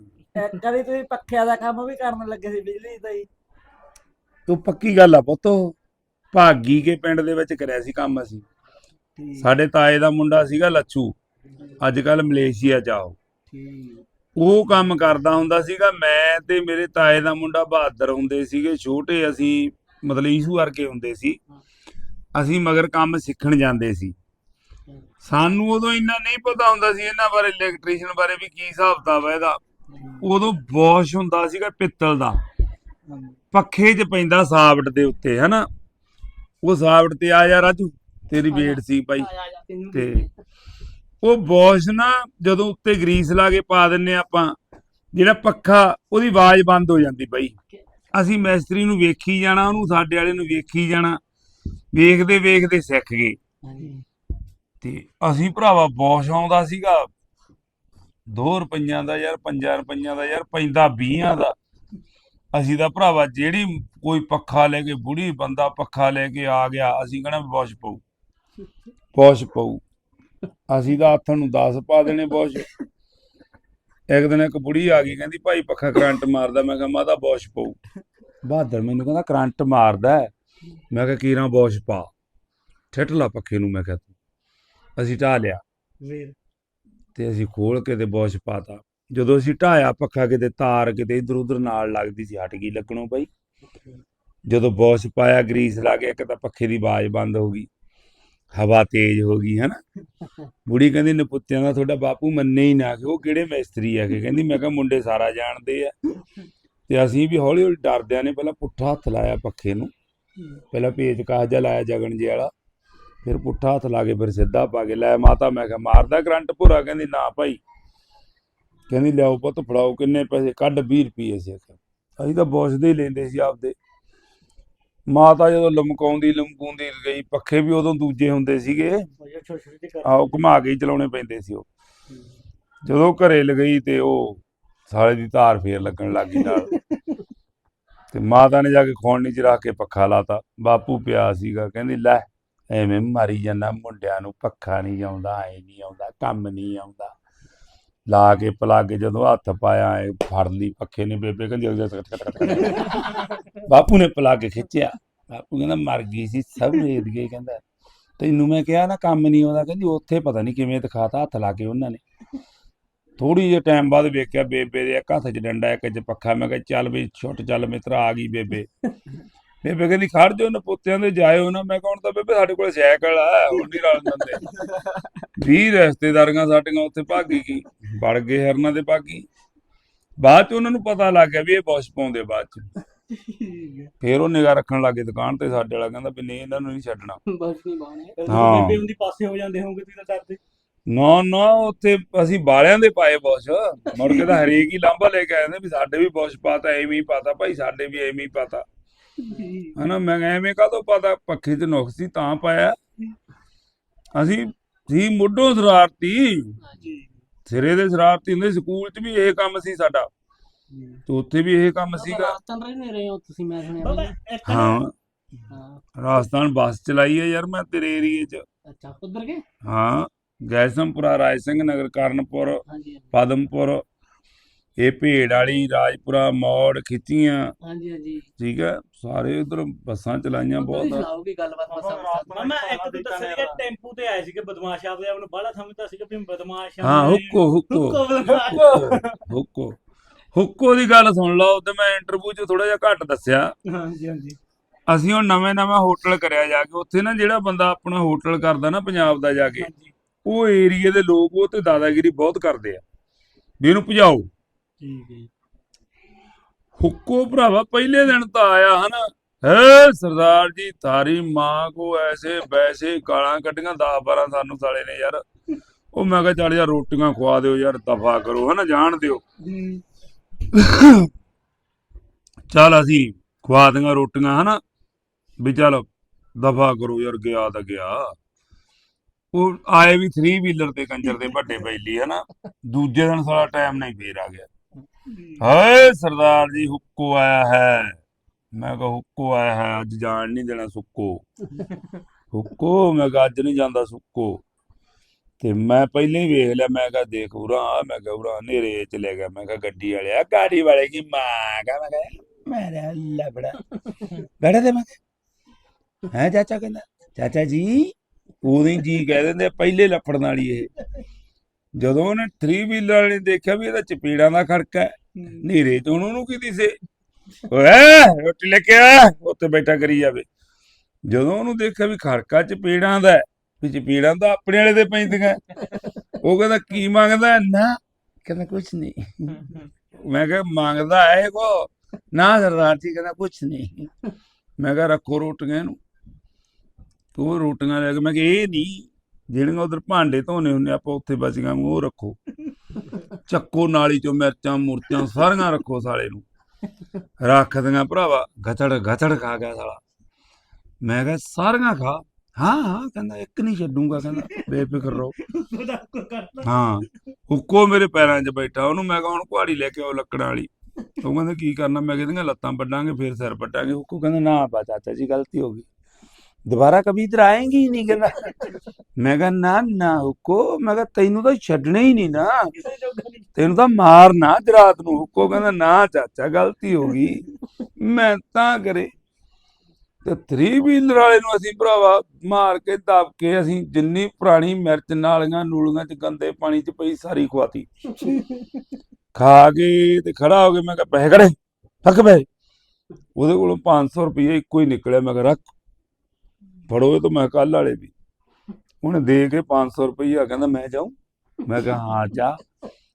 ਵਾਰੀ ਤੁਸੀਂ ਪੱਖਿਆਂ ਦਾ ਕੰਮ ਵੀ ਕਰਨ ਲੱਗੇ ਸੀ ਬਿਜਲੀ ਦਾ ਹੀ। ਤੂੰ ਪੱਕੀ ਗੱਲ ਆ ਪੁੱਤੋ ਭਾਗੀ ਕੇ ਪਿੰਡ ਦੇ ਵਿੱਚ ਕਰਿਆ ਸੀ ਕੰਮ ਅਸੀਂ। ਸਾਡੇ ਤਾਏ ਦਾ ਮੁੰਡਾ ਸੀਗਾ ਲੱਛੂ। ਅੱਜ ਕੱਲ ਮਲੇਸ਼ੀਆ ਆ ਉਹ ਕੰਮ ਕਰਦਾ ਹੁੰਦਾ ਸੀਗਾ। ਮੈਂ ਤੇ ਮੇਰੇ ਤਾਏ ਦਾ ਮੁੰਡਾ ਬਹਾਦਰ ਹੁੰਦੇ ਸੀਗੇ। ਛੋਟੇ ਅਸੀਂ ਮਤਲਬ ਈਸੂ ਵਰਗੇ ਹੁੰਦੇ ਸੀ। ਅਸੀਂ ਮਗਰ ਕੰਮ ਸਿੱਖਣ ਜਾਂਦੇ ਸੀ। ਸਾਨੂੰ ਉਦੋਂ ਇੰਨਾ ਨਹੀਂ ਪਤਾ ਹੁੰਦਾ ਸੀ ਇਹਨਾਂ ਬਾਰੇ ਇਲੈਕਟ੍ਰੀਸ਼ੀਅਨ ਬਾਰੇ ਵੀ ਕੀ ਹਿਸਾਬ ਕਿਤਾਬ ਹੈ ਇਹਦਾ। ਉਦੋਂ ਬੋਸ਼ ਹੁੰਦਾ ਸੀਗਾ ਪਿੱਤਲ ਦਾ। ਪੱਖੇ 'ਚ ਪੈਂਦਾ ਸਾਬਟ ਦੇ ਉੱਤੇ ਹਨਾ? ਉਹ ਸਾਬਟ ਤੇ ਆ ਜਾ ਰਾਜੂ ਤੇਰੀ ਵੇਟ ਸੀ ਭਾਈ। ਤੇ ਉਹ ਬੋਸ਼ ਨਾ ਜਦੋਂ ਉੱਤੇ ਗਰੀਸ ਲਾ ਕੇ ਪਾ ਦਿੰਨੇ ਆਪਾਂ ਜਿਹੜਾ ਪੱਖਾ ਉਹਦੀ ਆਵਾਜ਼ ਬੰਦ ਹੋ ਜਾਂਦੀ ਬਈ। ਅਸੀਂ ਮੈਸਤਰੀ ਨੂੰ ਵੇਖੀ ਜਾਣਾ ਉਹਨੂੰ ਸਾਡੇ ਵਾਲੇ ਨੂੰ ਵੇਖੀ ਜਾਣਾ। ਵੇਖਦੇ ਵੇਖਦੇ ਸਿੱਖ ਗਏ। ਤੇ ਅਸੀਂ ਭਰਾਵਾ ਬੋਸ਼ ਆਉਂਦਾ ਸੀਗਾ। 2 ਰੁਪਈਆਂ ਦਾ ਯਾਰ 5 ਰੁਪਈਆਂ ਦਾ ਯਾਰ ਪੈਂਦਾ 20 ਦਾ। ਅਸੀਂ ਤਾਂ ਭਰਾਵਾ ਜਿਹੜੀ ਕੋਈ ਪੱਖਾ ਲੈ ਕੇ ਬੁੜੀ ਬੰਦਾ ਪੱਖਾ ਲੈ ਕੇ ਆ ਗਿਆ ਅਸੀਂ ਕਹਣਾ ਬੋਸ਼ ਪਊ। ਬੋਸ਼ ਪਊ। ਅਸੀਂ ਤਾਂ ਹੱਥ ਨੂੰ 10 ਪਾ ਦੇਣੇ ਬੋਸ਼। ਇੱਕ ਦਿਨ ਇੱਕ ਬੁੜੀ ਆ ਗਈ ਕਹਿੰਦੀ ਭਾਈ ਪੱਖਾ ਕਰੰਟ ਮਾਰਦਾ ਮੈਂ ਕਿਹਾ ਮਾਤਾ ਬੋਸ਼ ਪਊ। ਬਹਾਦਰ ਮੈਨੂੰ ਕਹਿੰਦਾ ਕਰੰਟ ਮਾਰਦਾ। ਮੈਂ ਕਿਹਾ ਕੀਰਾਂ ਬੋਸ਼ ਪਾ। ਠੇਠਲਾ ਪੱਖੇ ਨੂੰ ਮੈਂ ਕਿਹਾ ਤੂੰ। ਅਸੀਂ ਢਾ ਲਿਆ। ਵੀਰ ਤੇ ਅਸੀਂ ਖੋਲ ਕੇ ਤੇ ਬੋਸ਼ ਪਾਤਾ। ਜਦੋਂ ਅਸੀਂ ਢਾਇਆ ਪੱਖਾ ਕਿਤੇ ਤਾਰ ਕਿਤੇ ਇਧਰ ਉਧਰ ਨਾਲ ਲੱਗਦੀ ਸੀ ਹਟ ਗਈ ਲੱਗਣੋਂ ਬਈ। ਜਦੋਂ ਬੋਸ਼ ਪਾਇਆ ਗਰੀਸ ਲਾ ਕੇ ਇੱਕ ਤਾਂ ਪੱਖੇ ਦੀ ਆਵਾਜ਼ ਬੰਦ ਹੋ ਗਈ। ਹਵਾ ਤੇਜ਼ ਹੋ ਗਈ ਹਨਾ। ਬੁੜੀ ਕਹਿੰਦੀ ਨਪੁੱਤਿਆਂ ਦਾ ਤੁਹਾਡਾ ਬਾਪੂ ਮੰਨੇ ਹੀ ਨਾ ਕਿ ਉਹ ਕਿਹੜੇ ਮਿਸਤਰੀ ਆ ਕੇ? ਕਹਿੰਦੀ ਮੈਂ ਕਿਹਾ ਮੁੰਡੇ ਸਾਰਾ ਜਾਣਦੇ ਆ। ਤੇ ਅਸੀਂ ਵੀ ਹੌਲੀ ਹੌਲੀ ਡਰਦਿਆਂ ਨੇ ਪਹਿਲਾਂ ਪੁੱਠਾ ਹੱਥ ਲਾਇਆ ਪੱਖੇ ਨੂੰ। ਪਹਿਲਾਂ ਪੇਚ ਕਾਹ ਜਿਹਾ ਲਾਇਆ ਜਗਣ ਜੇ ਵਾਲਾ। ਫਿਰ ਪੁੱਠਾ ਹੱਥ ਲਾ ਕੇ ਫਿਰ ਸਿੱਧਾ ਪਾ ਕੇ ਲੈ ਮਾਤਾ ਮੈਂ ਕਿਹਾ ਮਾਰਦਾ ਕਰੰਟ ਭੁਰਾ? ਕਹਿੰਦੀ ਨਾ ਭਾਈ ਕਹਿੰਦੀ, ਲਿਆਓ ਪੁੱਤ, ਫੜਾਓ, ਕਿੰਨੇ ਪੈਸੇ? ਕੱਢ 20 ਰੁਪਏ ਸੀ ਆਖਿਆ। ਅਸੀਂ ਤਾਂ ਬੋਸਦੇ ਹੀ ਲੈਂਦੇ ਸੀ ਆਪਦੇ। ਮਾਤਾ ਜਦੋਂ ਲਮਕਾਉਂਦੀ ਲਮਕਾਉਂਦੀ ਗਈ, ਪੱਖੇ ਵੀ ਉਦੋਂ ਦੂਜੇ ਹੁੰਦੇ ਸੀਗੇ। ਆਹ, ਘੁਮਾ ਕੇ ਹੀ ਚਲਾਉਣੇ ਪੈਂਦੇ ਸੀ ਉਹ। ਜਦੋਂ ਘਰੇ ਲਗਈ ਤੇ ਉਹ ਸਾਲੇ ਦੀ ਧਾਰ ਫੇਰ ਲੱਗਣ ਲੱਗ ਗਈ ਨਾਲ। ਤੇ ਮਾਤਾ ਨੇ ਜਾ ਕੇ ਖੋਣੀ ਚ ਰੱਖ ਕੇ ਪੱਖਾ ਲਾਤਾ। ਬਾਪੂ ਪਿਆ ਸੀਗਾ, ਕਹਿੰਦੀ, ਲੈ, ਐਵੇਂ ਮਾਰੀ ਜਾਂਦਾ, ਮੁੰਡਿਆਂ ਨੂੰ ਪੱਖਾ ਨਹੀਂ ਆਉਂਦਾ, ਐ ਨਹੀਂ ਆਉਂਦਾ, ਕੰਮ ਨਹੀਂ ਆਉਂਦਾ। ਲਾ ਕੇ ਪਲੱਗ ਜਦੋਂ ਹੱਥ ਪਾਇਆ, ਐ ਫੜ ਲਈ ਪੱਖੇ ਨੇ ਬੇਬੇ, ਕਹਿੰਦੀ ਅਗਲੇ ਤੱਕ ਤੱਕ ਤੱਕ ਬਾਪੂ ਨੇ ਪਲੱਗ ਖਿੱਚਿਆ, ਬਾਪੂ ਕਹਿੰਦਾ ਮਰ ਗਈ ਸੀ, ਸਭ ਰੇਤ ਗਏ, ਕਹਿੰਦਾ। ਤੈਨੂੰ ਮੈਂ ਕਿਹਾ ਨਾ, ਕੰਮ ਨਹੀਂ ਆਉਂਦਾ, ਕਹਿੰਦੀ ਉੱਥੇ ਪਤਾ ਨਹੀਂ ਕਿਵੇਂ ਦਿਖਾਤਾ, ਹੱਥ ਲਾ ਕੇ ਉਹਨਾਂ ਨੇ। ਥੋੜੀ ਜਿਹੀ ਟਾਈਮ ਬਾਅਦ ਵੇਖਿਆ ਬੇਬੇ ਦੇ ਇੱਕ ਹੱਥ 'ਚ ਡੰਡਾ, ਇੱਕ 'ਚ ਪੱਖਾ, ਮੈਂ ਕਿਹਾ ਚੱਲ ਵੀ ਛੁੱਟ ਚੱਲ ਮਿੱਤਰਾ, ਆ ਗਈ ਬੇਬੇ। ਬੇਬੇ ਕਹਿੰਦੀ ਖੜ ਜਾਓ ਨਾ ਪੁੱਤਿਆਂ ਦੇ ਜਾਇਓ ਨਾ। ਮੈਂ ਕਹਣ ਤਾਂ ਬੇਬੇ ਸਾਡੇ ਕੋਲ ਸਾਈਕਲ ਆ ਹੁਣ ਨਹੀਂ ਰਲ ਦਿੰਦੇ 20 ਰਿਸ਼ਤੇਦਾਰੀਆਂ ਸਾਡੀਆਂ ਉੱਥੇ ਭਾਗੀ ਗਈ ਵੜ ਗਏ ਹਰਨਾਂ ਦੇ ਭਾਗੀ। ਬਾਅਦ ਚ ਉਹਨਾਂ ਨੂੰ ਪਤਾ ਲੱਗ ਗਿਆ ਵੀ ਇਹ ਬੌਸ ਪਾਉਂਦੇ ਬਾਅਦ ਚ। ਫੇਰ ਉਹ ਨਿਗਾਹ ਰੱਖਣ ਲੱਗੇ ਦੁਕਾਨ ਤੇ ਸਾਡੇ ਵਾਲਾ ਕਹਿੰਦਾ ਵੀ ਨਹੀਂ ਇਹਨਾਂ ਨੂੰ ਨਹੀਂ ਛੱਡਣਾ। ਬਸ ਨਹੀਂ ਬਾਣੇ ਹਾਂ। ਬੇਬੇ ਹੁੰਦੀ ਪਾਸੇ ਹੋ ਜਾਂਦੇ ਹੋਗੇ ਤੁਸੀਂ ਤਾਂ ਡਰਦੇ। ਨਾ ਨਾ ਉੱਥੇ ਅਸੀਂ ਬਾਲਿਆਂ ਦੇ ਪਾਏ ਬੌਸ ਮੁੜ ਕੇ ਤਾਂ ਹਰੇਕ ਹੀ ਲਾਂਭਾ ਲੈ ਕੇ ਆਏ ਨੇ ਵੀ ਸਾਡੇ ਵੀ ਬੌਸ ਪਾਤਾ ਐਵੇਂ ਹੀ ਪਾਤਾ। ਭਾਈ ਸਾਡੇ ਵੀ ਐਵੇਂ ਹੀ ਪਾਤਾ। ਹਨਾ ਮੈਂ ਕਿਹਾ ਐਵੇਂ ਕਾਹਤੋਂ ਪਾਤਾ? ਪੱਖੇ 'ਚ ਨੁਕਸ ਸੀ ਤਾਂ ਪਾਇਆ। ਅਸੀਂ ਸੀ ਮੁੱਢੋਂ ਸ਼ਰਾਰਤੀ। ਜੀ ਸਿਰੇ ਦੇ ਸ਼ਰਾਰਤੀ ਹੁੰਦੇ ਸਕੂਲ 'ਚ ਵੀ ਇਹ ਕੰਮ ਸੀ ਸਾਡਾ। ਤੇ ਉੱਥੇ ਵੀ ਇਹ ਕੰਮ ਸੀਗਾ। ਰਾਜਸਥਾਨ ਰਹਿੰਦੇ ਰਹੇ ਹੋ ਤੁਸੀਂ ਮੈਂ ਸੁਣਿਆ ਹਾਂ। ਹਾਂ। ਰਾਜਸਥਾਨ ਬੱਸ ਚਲਾਈ ਹੈ ਯਾਰ ਮੈਂ ਤੇਰੇ ਏਰੀਏ 'ਚ। ਅੱਛਾ ਉਧਰ ਗਏ? ਹਾਂ। ਗੈਸਮਪੁਰਾ ਰਾਜ ਸਿੰਘ ਨਗਰ ਕਰਨਪੁਰ ਹਾਂਜੀ। ਪਦਮਪੁਰ ਇਹ ਭੇੜ ਵਾਲੀ ਰਾਜਪੁਰਾ ਮੌੜ ਖਿੱਚੀਆਂ। ਹਾਂਜੀ ਹਾਂਜੀ। ਠੀਕ ਹੈ ਸਾਰੇ ਉਧਰ ਬੱਸਾਂ ਚਲਾਈਆਂ ਬਹੁਤ ਆ। ਸੁਣਾਓਗੇ ਗੱਲਬਾਤ ਬਸ ਮਾਮਾ ਮੈਂ ਇੱਕ ਦਿਨ ਦੱਸਿਆ ਸੀਗਾ ਟੈਂਪੂ ਤੇ ਆਏ ਸੀਗੇ ਬਦਮਾਸ਼ ਆਪਦੇ ਆਪ ਨੂੰ ਬਾਹਲਾ ਸਮਝਦਾ ਸੀਗਾ ਵੀ ਬਦਮਾਸ਼ ਆ ਹਾਂ। ਹੁੱਕੋ ਹੁੱਕੋ। ਹੁੱਕੋ ਹੁੱਕੋ ਹੁੱਕੋ। ਦੀ ਗੱਲ ਸੁਣ ਲਓ ਤੇ ਮੈਂ ਇੰਟਰਵਿਊ 'ਚ ਥੋੜਾ ਜਿਹਾ ਘੱਟ ਦੱਸਿਆ। ਹਾਂਜੀ ਹਾਂਜੀ। ਅਸੀਂ ਹੁਣ ਨਵੇਂ ਨਵਾਂ ਹੋਟਲ ਕਰਿਆ ਜਾ ਕੇ ਉੱਥੇ ਨਾ ਜਿਹੜਾ ਬੰਦਾ ਆਪਣਾ ਹੋਟਲ ਕਰਦਾ ਨਾ ਪੰਜਾਬ ਦਾ ਜਾ ਕੇ ਉਹ ਏਰੀਏ ਦੇ ਲੋਕ ਉਹ ਤੇ ਦਾਦਾਗਿਰੀ ਬਹੁਤ ਕਰਦੇ ਆ। ਵੀ ਇਹਨੂੰ ਭਜਾਓ। ਠੀਕ ਹੈ ਜੀ। ਹੁੱਕੋ ਭਰਾਵਾ ਪਹਿਲੇ ਦਿਨ ਤਾਂ ਆਇਆ ਹਨਾ। ਹੈ ਸਰਦਾਰ ਜੀ ਤਾਰੀ ਮਾਂ ਕੋ ਐਸੇ ਵੈਸੇ ਗਾਲਾਂ ਕੱਢੀਆਂ 10 12 ਸਾਨੂੰ ਸਾਲੇ ਨੇ ਯਾਰ। ਉਹ ਮੈਂ ਕਿਹਾ ਚੱਲ ਯਾਰ ਰੋਟੀਆਂ ਖਵਾ ਦਿਓ ਯਾਰ ਦਫਾ ਕਰੋ ਹਨਾ ਜਾਣ ਦਿਓ। ਚੱਲ ਅਸੀਂ ਖਵਾ ਦੀਆਂ ਰੋਟੀਆਂ ਹਨਾ। ਵੀ ਚੱਲ ਦਫਾ ਕਰੋ ਯਾਰ ਗਿਆ ਤਾਂ ਗਿਆ। ਉਹ ਆਏ ਵੀ 3 ਵੀਲਰ ਤੇ ਕੰਜਰ ਦੇ ਵੱਡੇ ਬੈਲੀ ਹਨਾ। ਦੂਜੇ ਦਿਨ ਸਾਲਾ ਟਾਈਮ ਨਹੀਂ ਫੇਰ ਆ ਗਿਆ। ਹਾਏ ਸਰਦਾਰ ਜੀ ਹੁੱਕੋ ਆਇਆ ਹੈ। ਮੈਂ ਕਿਹਾ ਹੁੱਕੋ ਆਇਆ ਹੈ ਅੱਜ ਜਾਣ ਨਹੀਂ ਦੇਣਾ ਸੁੱਕੋ। ਹੁੱਕੋ ਮੈਂ ਕਿਹਾ ਅੱਜ ਨਹੀਂ ਜਾਂਦਾ ਸੁੱਕੋ। ਤੇ ਮੈਂ ਪਹਿਲੇ ਹੀ ਵੇਖ ਲਿਆ ਮੈਂ ਕਿਹਾ ਦੇਖ ਉਰਾ ਮੈਂ ਕਿਹਾ ਉਰਾ ਹਨੇਰੇ ਚ ਲੈ ਗਿਆ। ਮੈਂ ਕਿਹਾ ਗੱਡੀ ਵਾਲਿਆ ਗਾੜੀ ਵਾਲੇ ਕੀ ਮਾਂ ਕਾ? ਮੈਂ ਕਿਹਾ ਮੇਰਾ ਲਬੜਾ ਬੜਾ ਦੇ ਮੈਂ ਹੈ ਚਾਚਾ ਕਹਿੰਦਾ ਚਾਚਾ ਜੀ ਉਦੋਂ ਜੀ ਕਹਿ ਦਿੰਦੇ ਆ, ਪਹਿਲੇ ਲੱਫੜਨ ਵਾਲੀ ਇਹ। ਜਦੋਂ ਉਹਨੇ 3 ਵੀਲਰ ਵਾਲੇ ਨੇ ਦੇਖਿਆ ਵੀ ਇਹਦਾ ਚਪੇੜਾਂ ਦਾ ਖੜਕਾ ਹੈ ਚ ਹੁਣ ਉਹਨੂੰ ਕੀ ਦਿਸੇ ਓਏ ਰੋਟੀ ਲੈ ਕੇ ਆ ਉੱਥੇ ਬੈਠਾ ਕਰੀ ਜਾਵੇ। ਜਦੋਂ ਉਹਨੂੰ ਦੇਖਿਆ ਵੀ ਖੜਕਾ ਚਪੇੜਾਂ ਦਾ ਵੀ ਚਪੇੜਾਂ ਤਾਂ ਆਪਣੇ ਵਾਲੇ ਦੇ ਪੈਂਦੀਆਂ। ਉਹ ਕਹਿੰਦਾ ਕੀ ਮੰਗਦਾ? ਨਾ ਕਹਿੰਦਾ ਕੁਛ ਨਹੀਂ। ਮੈਂ ਕਿਹਾ ਮੰਗਦਾ ਹੈ ਕੋ? ਨਾ ਸਰਦਾਰ ਜੀ ਕਹਿੰਦਾ ਕੁਛ ਨਹੀਂ। ਮੈਂ ਕਿਹਾ ਰੱਖੋ ਰੋਟੀਆਂ ਇਹਨੂੰ। ਤੇ ਰੋਟੀਆਂ ਲੈ ਕੇ ਮੈਂ ਕਿਹਾ ਇਹ ਨਹੀਂ। ਜਿਹੜੀਆਂ ਉਧਰ ਭਾਂਡੇ ਧੋਨੇ ਹੁੰਦੇ ਆਪਾਂ ਉੱਥੇ ਬਚੀਆਂ ਉਹ ਰੱਖੋ। ਚੱਕੋ ਨਾਲੀ ਚੋਂ ਮਿਰਚਾਂ, ਮੁਰਚਾਂ, ਸਾਰੀਆਂ ਰੱਖੋ ਸਾਲੇ ਨੂੰ। ਰੱਖਦੀਆਂ ਭਰਾਵਾ, ਗਚੜ ਗਚੜ ਖਾ ਗਿਆ ਸਾਲਾ। ਮੈਂ ਕਿਹਾ, ਸਾਰੀਆਂ ਖਾ? ਹਾਂ ਹਾਂ, ਕਹਿੰਦਾ, ਇੱਕ ਨਹੀਂ ਛੱਡੂਗਾ, ਕਹਿੰਦਾ, ਬੇਫਿਕਰ ਰਹੋ। ਹਾਂ ਹੁੱਕੋ ਮੇਰੇ ਪੈਰਾਂ 'ਚ ਬੈਠਾ, ਉਹਨੂੰ ਮੈਂ ਕਿਹਾ, ਹੁਣ ਕੁਹਾੜੀ ਲੈ ਕੇ ਆਓ ਲੱਕੜਾਂ ਵਾਲੀ। ਉਹ ਕਹਿੰਦਾ, ਕੀ ਕਰਨਾ? ਮੈਂ ਕਹਿੰਦਾ ਲੱਤਾਂ ਵੱਡਾਂਗੇ ਫਿਰ ਸਿਰ ਵੱਡਾਂਗੇ ਹੁੱਕੋ ਕਹਿੰਦਾ, ਨਾ, ਬਾ, ਚਾਚਾ ਜੀ, ਗਲਤੀ ਹੋ ਗਈ। ਦੁਬਾਰਾ ਕभी ਇਧਰ ਆਏਗੀ ਹੀ ਨਹੀਂ ਕਹਿੰਦਾ। ਮੈਂ ਕਿਹਾ, ਨਾ ਨਾ, ਹੁੱਕੋ, ਮੈਂ ਕਿਹਾ, ਤੈਨੂੰ ਤਾਂ ਛੱਡਣਾ ਹੀ ਨਹੀਂ ਨਾ। ਤੈਨੂੰ ਤਾਂ ਮਾਰਨਾ ਅੱਜ ਰਾਤ ਨੂੰ, ਹੁੱਕੋ ਕਹਿੰਦਾ, ਨਾ, ਚਾਚਾ, ਗਲਤੀ ਹੋ ਗਈ। ਮੈਂ ਤਾਂ ਕਰੇ। ਤੇ 3 ਵੀਲਰ ਵਾਲੇ ਨੂੰ ਅਸੀਂ ਭਰਾਵਾ ਮਾਰ ਕੇ, ਦਬ ਕੇ ਅਸੀਂ ਜਿੰਨੀ ਪੁਰਾਣੀ ਮਿਰਚ ਨਾਲੀਆਂ ਨੂਲੀਆਂ ਚ ਗੰਦੇ ਪਾਣੀ ਚ ਪਈ ਸਾਰੀ ਖਵਾਤੀ। ਖਾ ਕੇ ਤੇ ਖੜਾ ਹੋ ਕੇ ਮੈਂ ਕਿਹਾ ਪੈਸੇ ਖੜੇ ਰੱਖ ਪਏ। ਉਹਦੇ ਕੋਲੋਂ 500 ਰੁਪਏ ਇੱਕੋ ਹੀ ਨਿਕਲਿਆ। ਮੈਂ ਕਿਹਾ, ਰੱਖ। ਫੜੋ ਇਹ ਤਾਂ ਮੈਂ ਕੱਲ ਵਾਲੇ ਵੀ। ਉਹਨੇ ਦੇ ਕੇ 500 ਰੁਪਈਆ ਕਹਿੰਦਾ, ਮੈਂ ਜਾਉਂ ਮੈਂ ਕਿਹਾ, ਹਾਂ, ਜਾ।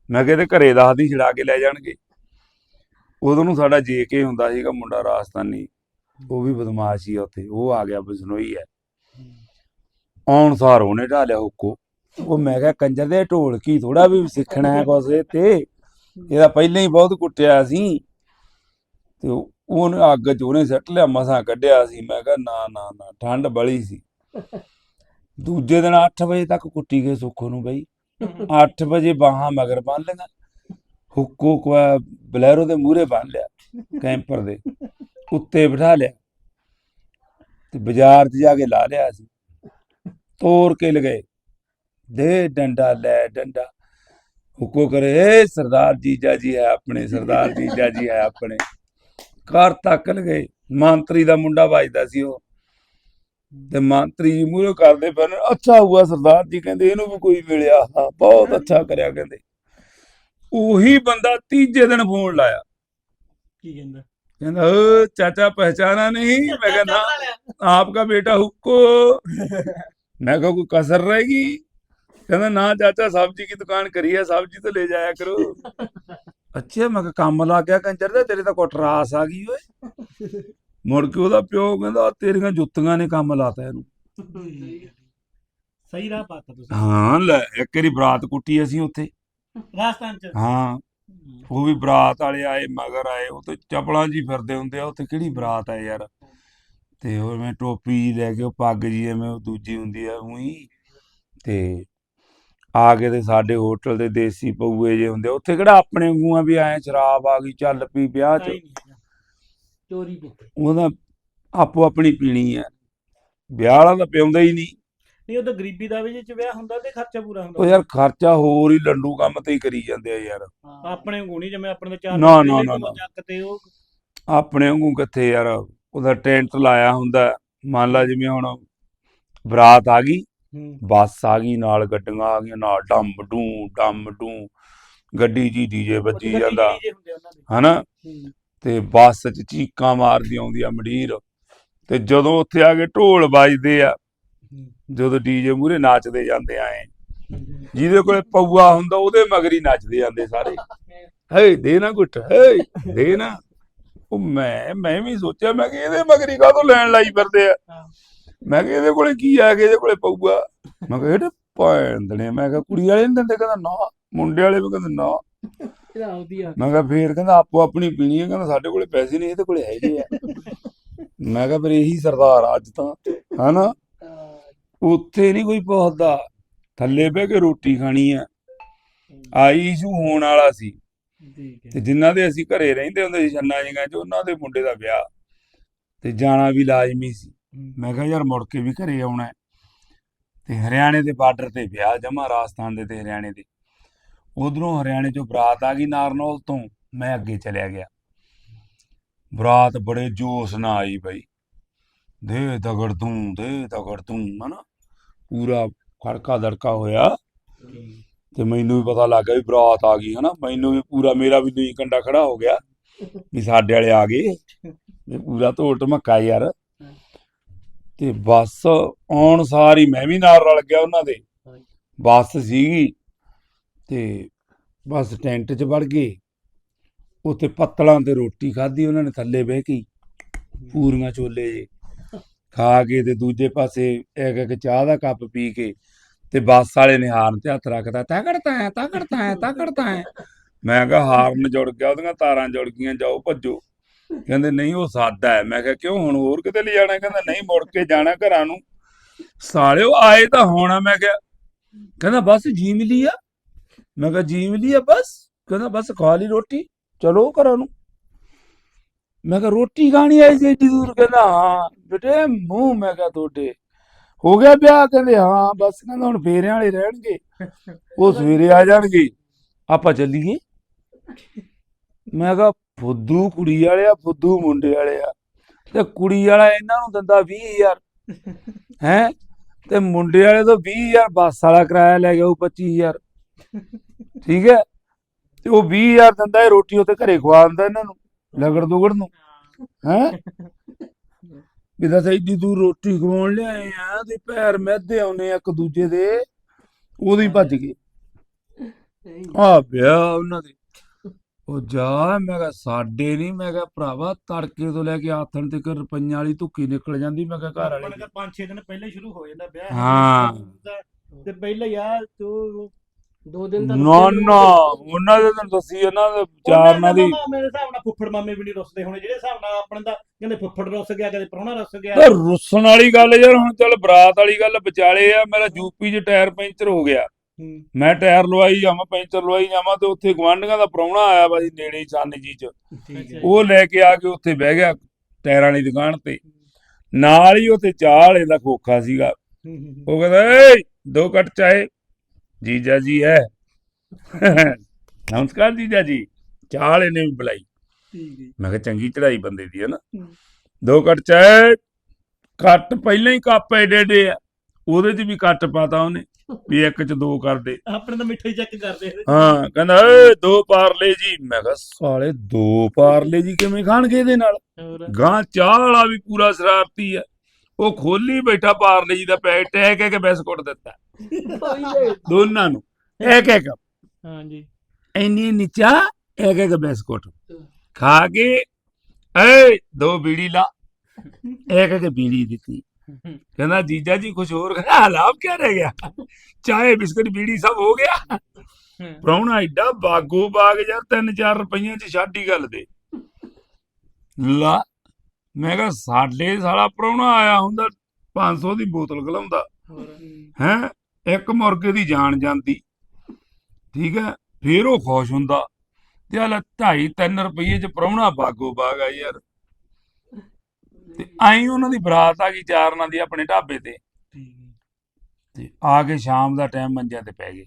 ਮੈਂ ਕਿਹਾ, ਇਹਦੇ ਘਰੇ ਦੱਸਦੀ ਛੜਾ ਕੇ ਲੈ ਜਾਣਗੇ। ਉਦੋਂ ਨੂੰ ਸਾਡਾ ਜੇਕੇ ਹੁੰਦਾ ਸੀਗਾ, ਮੁੰਡਾ ਰਾਜਸਥਾਨੀ। ਉਹ ਵੀ ਬਦਮਾਸ਼ ਹੀ ਆ ਉੱਥੇ। ਉਹ ਆ ਗਿਆ, ਬਸਨੋਈ ਹੈ। ਆਉਣ ਸਾਰ ਉਹਨੇ ਢਾਲਿਆ ਹੁੱਕੋ। ਉਹ ਮੈਂ ਕਿਹਾ, ਕੰਜਰ ਦੇ ਢੋਲ ਕੀ ਥੋੜਾ ਵੀ ਸਿੱਖਣਾ ਹੈ ਕੁਛ ਤੇ। ਇਹਦਾ ਪਹਿਲਾਂ ਹੀ ਬਹੁਤ ਕੁੱਟਿਆ ਸੀ। ਤੇ ਉਹਨੇ ਅੱਗ ਚ ਉਹਨੇ ਸੱਟ ਲਿਆ ਮਸਾਂ ਕੱਢਿਆ ਸੀ। ਮੈਂ ਕਿਹਾ ਨਾ ਨਾ ਨਾ ਠੰਡ ਬੜੀ ਸੀ। ਦੂਜੇ ਦਿਨ 8 ਵਜੇ ਤੱਕ ਕੁੱਟੀ ਗਏ ਸੁੱਖੋ ਨੂੰ ਬਈ। 8 ਵਜੇ ਬਾਹਾਂ ਮਗਰ ਬੰਨ ਲਈਆਂ। ਹੁੱਕੋ ਕੋ ਬਲੈਰੋ ਦੇ ਮੂਹਰੇ ਬੰਨ ਲਿਆ ਕੈਂਪਰ ਦੇ। ਉੱਤੇ ਬਿਠਾ ਲਿਆ। ਤੇ ਬਾਜ਼ਾਰ 'ਚ ਜਾ ਕੇ ਲਾ ਲਿਆ ਸੀ। ਤੋੜ ਕੇ ਲਗਏ ਦੇ ਡੰਡਾ ਲੈ ਡੰਡਾ। ਹੁੱਕੋ ਕਰੇ ਸਰਦਾਰ ਜੀਜਾ ਜੀ ਹੈ ਆਪਣੇ ਸਰਦਾਰ ਜੀਜਾ ਜੀ ਹੈ ਆਪਣੇ। ਘਰ ਤੱਕ ਗਏ। ਮੰਤਰੀ ਦਾ ਮੁੰਡਾ ਵੱਜਦਾ ਸੀ ਉਹ। ਤੇ ਮੰਤਰੀ ਜੀ ਮੂਹਰੇ ਕਰਦੇ ਫਿਰ ਅੱਛਾ ਹੋਇਆ ਸਰਦਾਰ ਜੀ ਕਹਿੰਦੇ ਇਹਨੂੰ ਵੀ ਕੋਈ ਮਿਲਿਆ ਹਾਂ ਬਹੁਤ ਅੱਛਾ ਕਰਿਆ ਕਹਿੰਦੇ। ਉਹੀ ਬੰਦਾ ਤੀਜੇ ਦਿਨ ਫੋਨ ਲਾਇਆ। ਕੀ ਕਹਿੰਦਾ? ਕਹਿੰਦਾ ਓ ਚਾਚਾ ਪਹਿਚਾਨਾ ਨਹੀਂ? ਮੈਂ ਕਹਿੰਦਾ ਆਪਕਾ ਬੇਟਾ ਹੁੱਕੋ। ਮੈਂ ਕਹਾ ਕੋਈ ਕਸਰ ਰਹੇਗੀ ਕਹਿੰਦਾ ਨਾ ਚਾਚਾ ਸਬਜੀ ਕੀ ਦੁਕਾਨ ਕਰੀ ਹੈ ਸਬਜੀ ਤਾਂ ਲੈ ਜਾਇਆ ਕਰੋ। ਅੱਛਾ ਮੈਂ ਕਿਹਾ ਕੰਮ ਲੱਗ ਗਿਆ ਕੰਜਰ ਦੇ ਤੇਰੇ ਤਾਂ ਕੋਟਰਾਸ ਆ ਗਈ ਓਏ। ਮੁੜ ਕੇ ਉਹਦਾ ਪਿਓ ਕਹਿੰਦਾ ਤੇਰੀਆਂ ਜੁੱਤੀਆਂ ਨੇ ਕੰਮ ਲਾਤਾ ਇਹਨੂੰ। ਸਹੀ ਰਾਹ ਪਾਤਾ ਤੁਸੀਂ। ਹਾਂ ਲੈ ਇੱਕ ਵਾਰੀ ਬਰਾਤ ਕੁੱਟੀ ਅਸੀਂ ਉੱਥੇ। ਰਾਜਸਥਾਨ ਚ? ਹਾਂ ਉਹ ਵੀ ਬਰਾਤ ਵਾਲੇ ਆਏ ਮਗਰ ਆਏ ਉਹ ਤੇ ਚਪਲਾਂ ਜੀ ਫਿਰਦੇ ਹੁੰਦੇ ਆ ਉੱਥੇ ਕਿਹੜੀ ਬਰਾਤ ਹੈ ਯਾਰ। ਤੇ ਉਹ ਮੈਂ ਟੋਪੀ ਲੈ ਕੇ ਉਹ ਪੱਗ ਜੀ ਐਵੇਂ ਉਹ ਦੂਜੀ ਹੁੰਦੀ ਆ ਉਹੀ। ਤੇ ਆ ਕੇ ਤੇ ਸਾਡੇ ਹੋਟਲ ਦੇ ਦੇਸੀ ਪਊਏ ਜੇ ਹੁੰਦੇ ਉੱਥੇ ਕਿਹੜਾ ਆਪਣੇ ਵਾਂਗੂ ਆ ਵੀ ਐ ਸ਼ਰਾਬ ਆ ਗਈ ਚੱਲ ਪੀ ਵਿਆਹ ਚ। ਨਹੀਂ ਚੋਰੀ ਪੀਤੇ ਉਹਦਾ ਆਪੋ ਆਪਣੀ ਪੀਣੀ ਆ ਵਿਆਹ ਵਾਲਾ ਤਾਂ ਪਿਉਂਦਾ ਹੀ ਨਹੀਂ। ਨਹੀਂ ਉਹ ਤਾਂ ਗਰੀਬੀ ਦਾ ਵੀ ਜੇ ਚ ਵਿਆਹ ਹੁੰਦਾ ਤੇ ਖਰਚਾ ਪੂਰਾ ਉਹ ਹੁੰਦਾ ਯਾਰ ਖਰਚਾ ਹੋਰ ਹੀ ਲੰਡੂ ਕੰਮ ਤੇ ਹੀ ਕਰੀ ਜਾਂਦੇ ਆ ਯਾਰ। ਆਪਣੇ ਗੁਣੀ ਜਿਵੇਂ ਆਪਣੇ ਚਾਰ ਨਾ, ਨਾ, ਨਾ, ਕੇ ਨਾ। ਚੱਕ ਤੇ ਉਹ ਆਪਣੇ ਵਾਂਗੂ ਕਿੱਥੇ ਯਾਰ? ਉਹਦਾ ਟੈਂਟ ਲਾਇਆ ਹੁੰਦਾ। ਮੰਨ ਲਾ ਜਿਵੇਂ ਹੁਣ ਬਰਾਤ ਆ ਗਈ। ਬੱਸ ਆ ਗਈ ਨਾਲ ਗੱਡੀਆਂ ਆ ਗਈਆਂ ਨਾਲ ਡੰਮ ਡੂ ਡੰਮ ਡੂ। ਗੱਡੀ ਜੀ ਡੀਜੇ ਵੱਜੀ ਜਾਂਦਾ। ਹਨਾ। ਤੇ ਬੱਸ 'ਚ ਚੀਕਾਂ ਮਾਰਦੀ ਆਉਂਦੀ ਆ ਮੰਡੀਰ ਤੇ ਜਦੋਂ ਉੱਥੇ ਆ ਕੇ ਢੋਲ ਵੱਜਦੇ ਆ। ਜਦੋਂ ਡੀਜੇ ਮੂਹਰੇ ਨੱਚਦੇ ਜਾਂਦੇ ਆਏ ਜਿਹਦੇ ਕੋਲੇ ਪਊਆ ਹੁੰਦਾ ਉਹਦੇ ਮਗਰ ਨੱਚਦੇ ਜਾਂਦੇ ਸਾਰੇ। ਹੇ। ਦੇ ਨਾ ਗੁੱਟ ਹੇ ਦੇ ਨਾ। ਉਹ ਮੈਂ ਮੈਂ ਵੀ ਸੋਚਿਆ ਮੈਂ ਕਿ ਇਹਦੇ ਮਗਰ ਕਾਹਤੋਂ ਲੈਣ ਲਾਈ ਫਿਰਦੇ ਆ। ਮੈਂ ਕਿ ਇਹਦੇ ਕੋਲੇ ਕੀ ਆ? ਕਿ ਇਹਦੇ ਕੋਲੇ ਪਊਆ ਮੈਂ ਕਿਹਾ ਇਹਦੇ ਪੈਂਦਣੇ ਮੈਂ ਕਿਹਾ ਕੁੜੀ ਵਾਲੇ ਨਹੀਂ ਦਿੰਦੇ? ਕਹਿੰਦਾ ਨਾ ਮੁੰਡੇ ਵਾਲੇ ਵੀ ਕਹਿੰਦੇ ਨਾ। ਇਹਦਾ ਮੈਂ ਕਿਹਾ ਫੇਰ ਕਹਿੰਦਾ ਆਪੋ ਆਪਣੀ ਪੀਣੀ ਹੈ ਕਹਿੰਦਾ ਸਾਡੇ ਕੋਲੇ ਪੈਸੇ ਨਹੀਂ ਇਹਦੇ ਕੋਲੇ ਹੈਗੇ ਆ। ਮੈਂ ਕਿਹਾ ਫਿਰ ਇਹੀ ਸਰਦਾਰ ਅੱਜ ਤਾਂ। ਹਨਾ? ਉੱਥੇ ਨਹੀਂ ਕੋਈ ਪਹੁੰਚਦਾ ਥੱਲੇ ਬਹਿ ਕੇ ਰੋਟੀ ਖਾਣੀ ਆ। ਆਈ ਇਸ਼ੂ ਹੋਣ ਵਾਲਾ ਸੀ। ਠੀਕ ਤੇ ਹੈ ਜਿਨ੍ਹਾਂ ਦੇ ਅਸੀਂ ਘਰੇ ਰਹਿੰਦੇ ਹੁੰਦੇ ਸੀ ਛੰਨਾ ਜਿਹੀਆਂ ਚ ਉਹਨਾਂ ਦੇ ਮੁੰਡੇ ਦਾ ਵਿਆਹ। ਤੇ ਜਾਣਾ ਵੀ ਲਾਜ਼ਮੀ ਸੀ। ਮੈਂ ਕਿਹਾ ਯਾਰ ਮੁੜ ਕੇ ਵੀ ਘਰੇ ਆਉਣਾ। ਤੇ ਹਰਿਆਣੇ ਦੇ ਬਾਰਡਰ ਤੇ ਵਿਆਹ ਜਮਾ ਰਾਜਸਥਾਨ ਦੇ ਤੇ ਹਰਿਆਣੇ ਦੇ। ਉਧਰੋਂ ਹਰਿਆਣੇ ਚੋਂ ਬਰਾਤ ਆ ਗਈ ਨਾਰਨੌਲ ਤੋਂ ਮੈਂ ਅੱਗੇ ਚਲਿਆ ਗਿਆ। ਬਰਾਤ ਬੜੇ ਜੋਸ਼ ਨਾਲ ਆਈ ਬਈ। ਦੇ ਦਗੜ ਤੂੰ ਦੇ ਦਗੜ ਤੂੰ ਹਨਾ? ਪੂਰਾ ਖੜਕਾ ਦੜਕਾ ਹੋਇਆ। ਤੇ ਮੈਨੂੰ ਵੀ ਪਤਾ ਲੱਗ ਗਿਆ ਵੀ ਬਰਾਤ ਆ ਗਈ ਹਨਾ? ਮੈਨੂੰ ਵੀ ਪੂਰਾ ਮੇਰਾ ਵੀ ਨਹੀਂ ਕੰਡਾ ਖੜਾ ਹੋ ਗਿਆ ਵੀ ਸਾਡੇ ਵਾਲੇ ਆ ਗਏ। ਪੂਰਾ ਧੋਲ ਧਮੱਕਾ ਯਾਰ। ਤੇ ਬੱਸ ਆਉਣ ਸਾਰ ਹੀ ਮੈਂ ਵੀ ਨਾਲ ਰਲ ਗਿਆ ਉਹਨਾਂ ਦੇ। ਬੱਸ ਸੀਗੀ ਤੇ ਬੱਸ ਟੈਂਟ 'ਚ ਵੜ ਗਏ। ਉੱਥੇ ਪੱਤਲਾਂ ਤੇ ਰੋਟੀ ਖਾਧੀ ਉਹਨਾਂ ਨੇ ਥੱਲੇ ਬਹਿ ਕੇ ਪੂਰੀਆਂ ਛੋਲੇ ਜੇ। ਖਾ ਕੇ ਤੇ ਦੂਜੇ ਪਾਸੇ ਇੱਕ ਇੱਕ ਚਾਹ ਦਾ ਕੱਪ ਪੀ ਕੇ ਤੇ ਬੱਸ ਵਾਲੇ ਨੇ ਹਾਰਨ ਤੇ ਹੱਥ ਰੱਖਦਾ ਤਕੜਤਾ ਹੈ ਤਕੜਤਾ ਹੈ ਤਕੜਤਾ ਹੈ। ਮੈਂ ਕਿਹਾ ਹਾਰਨ ਜੁੜ ਗਿਆ ਉਹਦੀਆਂ ਤਾਰਾਂ ਜੁੜ ਗਈਆਂ ਜਾਓ ਭੱਜੋ। ਕਹਿੰਦੇ ਨਹੀਂ ਉਹ ਸਾਦਾ ਹੈ। ਮੈਂ ਕਿਹਾ ਕਿਉਂ ਹੁਣ ਹੋਰ ਕਿਤੇ ਲੈ ਜਾਣਾ? ਕਹਿੰਦਾ ਨਹੀਂ ਮੁੜ ਕੇ ਜਾਣਾ ਘਰਾਂ ਨੂੰ। ਸਾਲਿਓ ਆਏ ਤਾਂ ਹੋਣਾ ਮੈਂ ਕਿਹਾ ਕਹਿੰਦਾ ਬਸ ਜੀ ਮਿਲੀ ਮੈਂ ਕਿਹਾ ਜੀ ਮਿਲੀ ਬਸ। ਕਹਿੰਦਾ ਬਸ ਖਾ ਲਈ ਰੋਟੀ। ਚਲੋ ਘਰਾਂ ਨੂੰ। ਮੈਂ ਕਿਹਾ ਰੋਟੀ ਖਾਣੀ ਆਈ ਸੀ ਏਡੀ ਦੂਰ? ਕਹਿੰਦਾ ਹਾਂ। ਬੇਟੇ ਮੂੰਹ ਮੈਂ ਕਿਹਾ ਤੁਹਾਡੇ। ਹੋ ਗਿਆ ਵਿਆਹ? ਕਹਿੰਦੇ ਹਾਂ। ਬਸ ਕਹਿੰਦਾ ਹੁਣ ਫੇਰਿਆਂ ਵਾਲੇ ਰਹਿਣਗੇ। ਉਹ ਸਵੇਰੇ ਆ ਜਾਣਗੇ। ਆਪਾਂ ਚੱਲੀਏ। ਮੈਂ ਕਿਹਾ ਫੁੱਦੂ ਕੁੜੀ ਵਾਲੇ ਆ ਫੁੱਦੂ ਮੁੰਡੇ ਵਾਲੇ ਆ ਤੇ ਕੁੜੀ ਵਾਲਾ ਇਹਨਾਂ ਨੂੰ ਦਿੰਦਾ 20000 ਹੈ? ਤੇ ਮੁੰਡੇ ਵਾਲੇ ਤੋਂ 20000 ਬੱਸ ਵਾਲਾ ਕਿਰਾਇਆ ਲੈ ਗਿਆ ਉਹ 25000 ਠੀਕ ਹੈ? ਤੇ ਉਹ 20000 ਦਿੰਦਾ ਇਹ ਰੋਟੀ ਉੱਤੇ ਘਰੇ ਖਵਾ ਦਿੰਦਾ ਇਹਨਾਂ ਨੂੰ ਲਗੜ ਦੁਗੜ ਨੂੰ। ਹੈ? ਵੀ ਦੱਸ ਇੱਡੀ ਤੂੰ ਰੋਟੀ ਖਵਾਉਣ ਲਿਆਏ ਆ ਤੇ ਪੈਰ ਮਹਿਦੇ ਆਉਨੇ ਇੱਕ ਦੂਜੇ ਦੇ ਉਹਦੀ ਭੱਜ ਗਏ ਆ ਪਿਆ ਉਹਨਾਂ ਦੇ। ਉਹ ਜਾ ਮੈਂ ਕਿਹਾ ਸਾਡੇ ਨਹੀਂ ਮੈਂ ਕਿਹਾ ਭਰਾਵਾ ਤੜਕੇ ਤੋਂ ਲੈ ਕੇ ਆਥਣ ਤੱਕ ਰੁਪਈਆਂ ਵਾਲੀ ਧੁੱਕੀ ਨਿਕਲ ਜਾਂਦੀ ਮੈਂ ਕਿਹਾ ਘਰ ਵਾਲੇ ਤਾਂ 5-6 ਦਿਨ ਪਹਿਲਾਂ ਹੀ ਸ਼ੁਰੂ ਹੋ ਜਾਂਦਾ ਵਿਆਹ ਹਾਂ। ਤੇ ਪਹਿਲਾਂ ਯਾਰ ਤੂੰ ਦੋ ਦਿਨ ਦਾ ਨਾ ਨਾ ਉਹਨਾਂ ਦੇ ਤਾਂ ਦੱਸੀ ਇਹਨਾਂ ਦੇ ਚਾਰ ਨਾਲ ਦੀ ਮੇਰੇ ਹਿਸਾਬ ਨਾਲ ਫੁੱਫੜ ਮਾਮੇ ਵੀ ਨਹੀਂ ਰੁੱਸਦੇ ਹੋਣੇ ਜਿਹੜੇ ਹਿਸਾਬ ਨਾਲ ਆਪਣੇ ਦਾ ਕਹਿੰਦੇ ਫੁੱਫੜ ਰੁੱਸ ਗਿਆ ਕਦੇ ਪ੍ਰਾਹੁਣਾ ਰੁੱਸ ਗਿਆ ਤਾਂ ਰੁੱਸਣ ਵਾਲੀ ਗੱਲ ਯਾਰ ਹੁਣ ਚੱਲ ਬਰਾਤ ਵਾਲੀ ਗੱਲ ਵਿਚਾਲੇ ਆ ਮੇਰਾ ਯੂਪੀ 'ਚ ਟਾਇਰ ਪੈਂਚਰ ਹੋ ਗਿਆ। ਮੈਂ ਟਾਇਰ ਲਵਾਈ ਜਾਵਾਂ ਪੈਂਚਰ ਲਵਾਈ ਜਾਵਾਂ ਤੇ ਉੱਥੇ ਗਵਾਂਢੀਆਂ ਦਾ ਪ੍ਰਾਹੁਣਾ ਆਇਆ ਵਾ ਜੀ ਨੇੜੇ ਸਾਨੇ ਜੀ 'ਚ। ਉਹ ਲੈ ਕੇ ਆ ਕੇ ਉੱਥੇ ਬਹਿ ਗਿਆ ਟਾਇਰਾਂ ਵਾਲੀ ਦੁਕਾਨ ਤੇ। ਨਾਲ ਹੀ ਉੱਥੇ ਚਾਹ ਵਾਲੇ ਦਾ ਖੋਖਾ ਸੀਗਾ। ਉਹ ਕਹਿੰਦਾ ਏ ਦੋ ਕੱਟ ਚਾਏ ਜੀਜਾ ਜੀ ਹੈ। ਨਮਸਕਾਰ ਜੀਜਾ ਜੀ। ਚਾਹ ਵਾਲੇ ਨੇ ਵੀ ਬੁਲਾਈ। ਮੈਂ ਕਿਹਾ ਚੰਗੀ ਚੜਾਈ ਬੰਦੇ ਦੀ ਹੈ ਨਾ। ਦੋ ਕੱਟ ਚਾਏ ਕੱਟ ਪਹਿਲਾਂ ਹੀ ਕੱਪ ਏਡੇ ਏਡੇ ਆ। ਉਹਦੇ 'ਚ ਵੀ ਕੱਟ ਪਾਤਾ ਉਹਨੇ। ਵੀ ਇੱਕ 'ਚ ਦੋ ਕਰ ਦੇ ਆਪਣੇ ਤਾਂ ਮਿੱਠੇ ਚੈੱਕ ਕਰਦੇ। ਹਾਂ ਕਹਿੰਦਾ ਏ ਦੋ ਪਾਰਲੇ ਜੀ। ਮੈਂ ਕਿਹਾ ਸਾਲੇ ਦੋ ਪਾਰਲੇ ਜੀ ਕਿਵੇਂ ਖਾਣਗੇ ਇਹਦੇ ਨਾਲ? ਗਾਂ ਚਾਹ ਵਾਲਾ ਵੀ ਪੂਰਾ ਸ਼ਰਾਰਤੀ ਹੈ ਉਹ ਖੋਲੀ ਬੈਠਾ ਪਾਰਲੇ ਜੀ ਦਾ ਪੈਕਟ ਇੱਕ ਇੱਕ ਬਿਸਕੁਟ ਦਿੱਤਾ। ਦੋਨਾਂ ਨੂੰ। ਇੱਕ ਇੱਕ ਹਾਂਜੀ। ਇੰਨੀ ਨੀਚਾ ਇੱਕ ਇੱਕ ਬਿਸਕੁਟ। ਖਾ ਕੇ ਏ ਦੋ ਬੀੜੀ ਲਾ। ਇੱਕ ਇੱਕ ਬੀੜੀ ਦਿੱਤੀ। ਕਹਿੰਦਾ ਜੀਜਾ ਜੀ ਕੁਝ ਹੋਰ ਖਾ ਲਾਭ ਕਿਆ ਰਹਿ ਗਿਆ? ਚਾਹੇ ਬਿਸਕੁਟ ਬੀੜੀ ਸਭ ਹੋ ਗਿਆ। ਪ੍ਰਾਹੁਣਾ ਐਡਾ ਬਾਗੋ ਬਾਗ ਯਾਰ 3-4 ਰੁਪਈਆਂ ਚ ਛਾਡੀ ਗੱਲ ਦੇ। ਲਾ ਮੈਂ ਕਿਹਾ ਸਾਡੇ ਸਾਲਾ ਪ੍ਰਾਹੁਣਾ ਆਇਆ ਹੁੰਦਾ 500 ਦੀ ਬੋਤਲ ਗਲਾਉਂਦਾ ਹੋਰ। ਹੈ ਇੱਕ ਮੁਰਗੇ ਦੀ ਜਾਨ ਜਾਂਦੀ। ਠੀਕ ਹੈ ਫੇਰ ਉਹ ਖੁਸ਼ ਹੁੰਦਾ। ਤੇ ਹਲ 2.5 3 ਰੁਪਏ ਚ ਪ੍ਰਾਹੁਣਾ ਬਾਗੋ ਬਾਗ ਆ ਯਾਰ। ਤੇ ਆਈ ਉਹਨਾਂ ਦੀ ਬਰਾਤ ਆ ਗਈ ਚਾਰਨਾਂ ਦੀ ਆਪਣੇ ਢਾਬੇ ਤੇ ਠੀਕ ਹੈ ਤੇ ਆ ਕੇ ਸ਼ਾਮ ਦਾ ਟਾਈਮ ਮੰਜਿਆਂ ਤੇ ਪੈ ਗਏ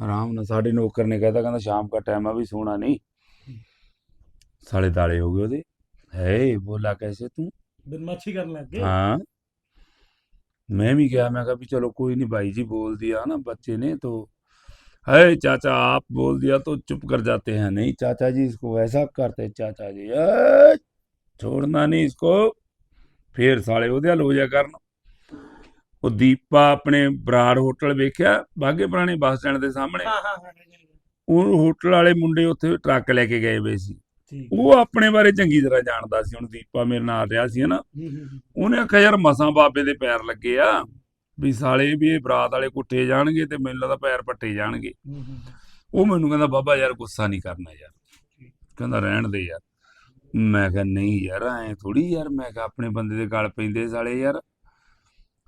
ਆਰਾਮ ਨਾਲ ਸਾਡੇ ਨੌਕਰ ਨੇ ਕਹਿਤਾ ਕਹਿੰਦਾ ਸ਼ਾਮ ਦਾ ਟਾਈਮ ਆ ਵੀ ਸੋਣਾ ਨਹੀਂ ਸਾਲੇ ਦਾਲੇ ਹੋ ਗਏ ਉਹਦੇ ਹੈ ਬੋਲਾ ਕੈਸੇ ਤੂੰ ਬਦਮਾਸ਼ੀ ਕਰਨ ਲੱਗ ਗਏ हाँ मैं भी गया मैं कहा भी चलो कोई नहीं भाई जी बोल दिया ना बच्चे ने तो है चाचा आप बोल दिया तो चुप कर जाते हैं नहीं चाचा जी इसको वैसा करते चाचा जी ए, छोड़ना नहीं इसको फिर साले ਉਹਦੇ ਹਲ ਹੋ ਜਾ ਕਰਨ ਉਹ ਦੀਪਾ ਆਪਣੇ ਬਰਾੜ ਹੋਟਲ ਵੇਖਿਆ ਬਾਗੇ ਪੁਰਾਣੇ ਬੱਸ ਸਟੈਂਡ ਦੇ ਸਾਹਮਣੇ ਹਾਂ ਹਾਂ ਹਾਂ ਉਹ ਹੋਟਲ ਵਾਲੇ ਮੁੰਡੇ ਉੱਥੇ ਟਰੱਕ ਲੈ ਕੇ ਗਏ ਵੇ ਸੀ ਠੀਕ ਉਹ ਆਪਣੇ ਬਾਰੇ ਚੰਗੀ ਤਰ੍ਹਾਂ ਜਾਣਦਾ ਸੀ ਹੁਣ ਦੀਪਾ ਮੇਰੇ ਨਾਲ ਰਿਹਾ ਸੀ ਹਨਾ ਹੂੰ, ਹੂੰ, ਹੂੰ। ਉਹਨੇ ਆਖਿਆ ਯਾਰ ਮਸਾਂ ਬਾਬੇ ਦੇ ਪੈਰ ਲੱਗੇ ਆ ਵੀ ਸਾਲੇ ਵੀ ਇਹ ਬਰਾਤ ਵਾਲੇ ਕੁੱਟੇ ਜਾਣਗੇ ਤੇ ਮੈਨੂੰ ਲੱਗਦਾ ਪੈਰ ਪੱਟੇ ਜਾਣਗੇ ਹੂੰ, ਹੂੰ, ਉਹ ਮੈਨੂੰ ਕਹਿੰਦਾ ਬਾਬਾ ਯਾਰ ਗੁੱਸਾ ਨਹੀਂ ਕਰਨਾ ਯਾਰ ਕਹਿੰਦਾ ਰਹਿਣ ਦੇ ਯਾਰ ਮੈਂ ਕਿਹਾ, ਨਹੀਂ ਯਾਰ, ਐ ਥੋੜੀ ਯਾਰ। ਮੈਂ ਕਿਹਾ, ਆਪਣੇ ਬੰਦੇ ਦੇ ਗਲ ਪੈਂਦੇ ਸਾਲੇ ਯਾਰ।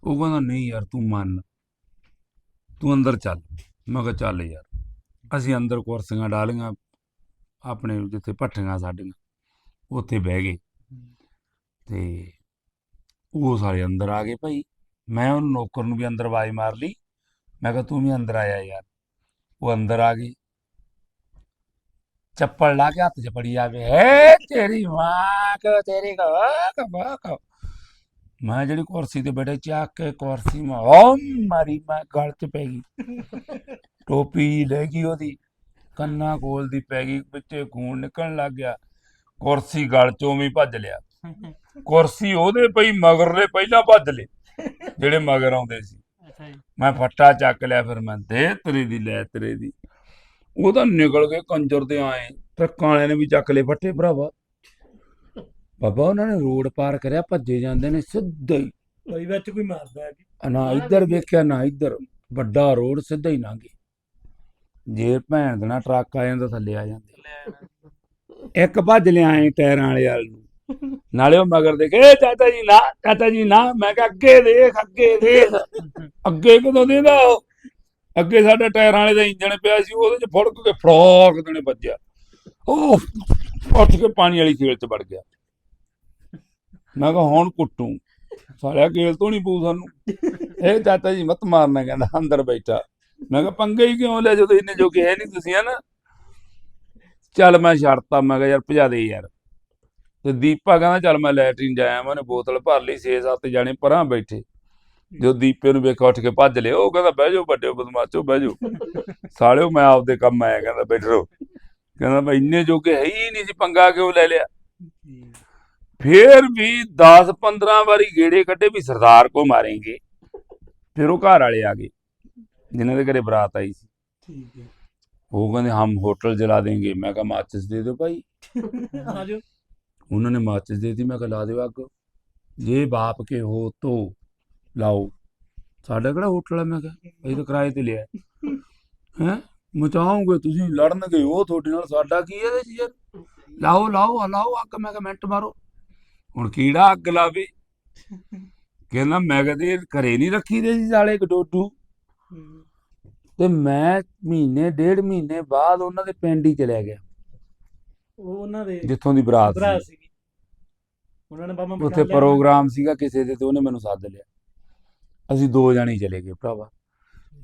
ਉਹ ਕਹਿੰਦਾ, ਨਹੀਂ ਯਾਰ, ਤੂੰ ਮੰਨ। ਤੂੰ ਅੰਦਰ ਚੱਲ। ਮੈਂ ਕਿਹਾ, ਚੱਲ ਯਾਰ। ਅਸੀਂ ਅੰਦਰ ਕੁਰਸੀਆਂ ਡਾਲੀਆਂ, ਆਪਣੇ ਜਿੱਥੇ ਭੱਠੀਆਂ ਸਾਡੀਆਂ, ਉੱਥੇ ਬਹਿ ਗਏ। ਤੇ ਉਹ ਸਾਰੇ ਅੰਦਰ ਆ ਗਏ ਭਾਈ। ਮੈਂ ਉਹਨੂੰ ਨੌਕਰ ਨੂੰ ਵੀ ਅੰਦਰ ਆਵਾਜ਼ ਮਾਰ ਲਈ। ਮੈਂ ਕਿਹਾ, ਤੂੰ ਵੀ ਅੰਦਰ ਆਇਆ ਯਾਰ। ਉਹ ਅੰਦਰ ਆ ਗਈ। ਚੱਪਲ ਲਾ ਕੇ ਹੱਥ 'ਚ ਫੜੀ ਜਾਵੇ। ਏ ਤੇਰੀ ਮਾਂ ਕੋ ਤੇਰੀ ਕੋ ਕੋ ਕੋ ਮੈਂ ਜਿਹੜੀ ਕੁਰਸੀ ਤੇ ਬੈਠੇ ਚੱਕ ਕੇ ਕੁਰਸੀ ਮੈਂ ਓ ਮਾਰੀ ਮੈਂ ਗਲ 'ਚ ਪੈ ਗਈ। ਟੋਪੀ ਲੈ ਗਈ ਉਹਦੀ ਕੰਨਾਂ ਕੋਲ ਦੀ ਪੈ ਗਈ ਵਿੱਚੇ ਖੂਨ ਨਿਕਲਣ ਲੱਗ ਗਿਆ। ਕੁਰਸੀ ਗਲ 'ਚੋਂ ਵੀ ਭੱਜ ਲਿਆ। ਕੁਰਸੀ ਉਹਦੇ ਪਈ ਮਗਰਲੇ ਪਹਿਲਾਂ ਭੱਜ ਲਏ ਜਿਹੜੇ ਮਗਰ ਆਉਂਦੇ ਸੀ। ਮੈਂ ਫੱਟਾ ਚੱਕ ਲਿਆ ਫਿਰ ਮੈਂ ਦੇ ਤੇਰੇ ਦੀ ਲੈ ਤੇਰੇ ਦੀ। ਉਹ ਤਾਂ ਨਿਕਲ ਗਏ ਕੰਜਰ ਦੇ ਆਏ ਟਰੱਕਾਂ ਵਾਲਿਆਂ ਨੇ ਵੀ ਚੱਕ ਲਏ ਫੱਟੇ ਭਰਾਵਾ। ਬਾਬਾ ਉਹਨਾਂ ਨੇ ਰੋਡ ਪਾਰ ਕਰਿਆ ਭੱਜੇ ਜਾਂਦੇ ਨੇ ਸਿੱਧਾ ਹੀ। ਕੋਈ ਵਿੱਚ ਕੋਈ ਮਾਰਦਾ ਹੈ ਕਿ? ਨਾ ਇੱਧਰ ਵੇਖਿਆ ਨਾ ਇੱਧਰ। ਵੱਡਾ ਰੋਡ ਸਿੱਧਾ ਹੀ ਲੰਘੇ ਜੇ ਭੈਣ ਦੇ ਨਾਲ ਟਰੱਕ ਆ ਜਾਂਦਾ ਥੱਲੇ ਆ ਜਾਂਦੇ। ਇੱਕ ਭੱਜ ਲਿਆਏ ਟਾਇਰਾਂ ਵਾਲੇ ਵਾਲ ਨੂੰ। ਨਾਲੇ ਉਹ ਮਗਰ ਦੇਖੇ "ਏ ਚਾਚਾ ਜੀ ਨਾ ਚਾਚਾ ਜੀ ਨਾ ਮੈਂ ਕਿਹਾ ਅੱਗੇ ਦੇਖ ਅੱਗੇ ਦੇਖ। ਅੱਗੇ ਕਦੋਂ ਦੇਦਾ ਉਹ? ਅੱਗੇ ਸਾਡੇ ਟਾਇਰਾਂ ਵਾਲੇ ਦਾ ਇੰਜਣ ਪਿਆ ਸੀ, ਉਹਦੇ ਚ ਫੜਕ ਕੇ ਫੜੋਕ ਦੇਣੇ ਵੱਜਿਆ। ਉਹ ਉੱਠ ਕੇ ਪਾਣੀ ਵਾਲੀ ਖੇਲ ਚ ਵੜ ਗਿਆ। ਮੈਂ ਕਿਹਾ, ਹੁਣ ਕੁੱਟੂ। ਸਾਲਿਆ ਗੇਲ ਤੋਂ ਨਹੀਂ ਪੂ ਸਾਨੂੰ। ਇਹ ਚਾਚਾ ਜੀ ਮਤ ਮਾਰਨਾ ਕਹਿੰਦਾ, ਅੰਦਰ ਬੈਠਾ। ਮੈਂ ਕਿਹਾ, ਪੰਗੇ ਹੀ ਕਿਉਂ ਲਿਆ ਜਦੋਂ ਇੰਨੇ ਜੋਗੇ ਹੈ ਨਹੀਂ ਤੁਸੀਂ, ਹਨਾ? ਚੱਲ ਮੈਂ ਛੱਡਤਾ। ਮੈਂ ਕਿਹਾ, ਯਾਰ, ਭਜਾ ਦੇ ਯਾਰ। ਤੇ ਦੀਪਾ ਕਹਿੰਦਾ, ਚੱਲ ਮੈਂ ਲੈਟਰਿਨ ਜਾਇਆ, ਮੈਂ ਉਹਨੇ ਬੋਤਲ ਭਰ ਲਈ 6-7 ਜਾਣੇ ਪਰਾਂ ਬੈਠੇ। ਜੋ ਦੀਪੇ ਨੂੰ ਵੇਖ ਉੱਠ ਕੇ ਭੱਜ ਲਿਆ ਉਹ ਕਹਿੰਦਾ ਬਹਿ ਜਾਓ ਵੱਡੇ ਬਦਮਾਸ਼ੋ ਬਹਿ ਜਾਓ। ਸਾਲਿਓ ਮੈਂ ਆਪਦੇ ਕੰਮ ਆਇਆ ਕਹਿੰਦਾ ਬੈਠੋ ਕਹਿੰਦਾ ਮੈਂ ਇੰਨੇ ਜੋਗੇ ਹੈ ਹੀ ਨਹੀਂ ਸੀ ਪੰਗਾ ਕਿਉਂ ਲੈ ਲਿਆ? ਫੇਰ ਵੀ 10 15 ਵਾਰੀ ਗੇੜੇ ਕੱਢੇ ਵੀ ਸਰਦਾਰ ਕੋ ਮਾਰेंगे ਫਿਰ ਉਹ ਘਰ ਵਾਲੇ ਆ ਗਏ ਜਿਨ੍ਹਾਂ ਦੇ ਘਰੇ ਬਰਾਤ ਆਈ ਸੀ। ਠੀਕ ਹੈ। ਉਹ ਕਹਿੰਦੇ ਹਮ ਹੋਟਲ ਜਲਾ ਦੇਂਗੇ। ਮੈਂ ਕਿਹਾ ਮਾਚਿਸ ਦੇ ਦਿਓ ਭਾਈ। ਆ ਉਹਨਾਂ ਨੇ ਮਾਚਿਸ ਦੇ ਦਿੱਤੀ ਮੈਂ ਕਿਹਾ ਲਾ ਦਿਓ ਅੱਗ। ਜੇ ਬਾਪ ਕੇ ਹੋ ਤੋ ਲਾਓ। ਸਾਡਾ ਕਿਹੜਾ ਹੋਟਲ ਹੈ ਮੈਂ ਕਿਹਾ ਅਸੀਂ ਤਾਂ ਕਿਰਾਏ ਤੇ ਲਿਆ। ਹੈ? ਮਚਾਓਗੇ ਤੁਸੀਂ ਲੜਨਗੇ ਉਹ ਤੁਹਾਡੇ ਨਾਲ ਸਾਡਾ ਕੀ ਇਹਦੇ 'ਚ ਯਾਰ? ਲਾਓ ਲਾਓ ਲਾਓ ਅੱਗ ਮੈਂ ਕਿਹਾ ਮਿੰਟ ਮਾਰੋ। ਹੁਣ ਕੀੜਾ ਅੱਗ ਲਾਵੇ। ਕਹਿੰਦਾ ਮੈਂ ਕਦੇ ਘਰੇ ਨਹੀਂ ਰੱਖੀ ਦੇ ਸੀ ਸਾਲੇ ਕਟੋਟੂ। ਤੇ ਮੈਂ ਮਹੀਨੇ ਡੇਢ ਮਹੀਨੇ ਬਾਅਦ ਉਹਨਾਂ ਦੇ ਪਿੰਡ ਹੀ ਚਲਿਆ ਗਿਆ। ਉਹ ਉਹਨਾਂ ਦੇ ਜਿੱਥੋਂ ਦੀ ਬਰਾਤ ਸੀ। ਉਹਨਾਂ ਨੇ ਬਾਬਾ ਉੱਥੇ ਪ੍ਰੋਗਰਾਮ ਸੀਗਾ ਕਿਸੇ ਦੇ ਤੇ ਉਹਨੇ ਮੈਨੂੰ ਸੱਦ ਲਿਆ। ਅਸੀਂ ਦੋ ਜਾਣੇ ਹੀ ਚਲੇ ਗਏ ਭਰਾਵਾ।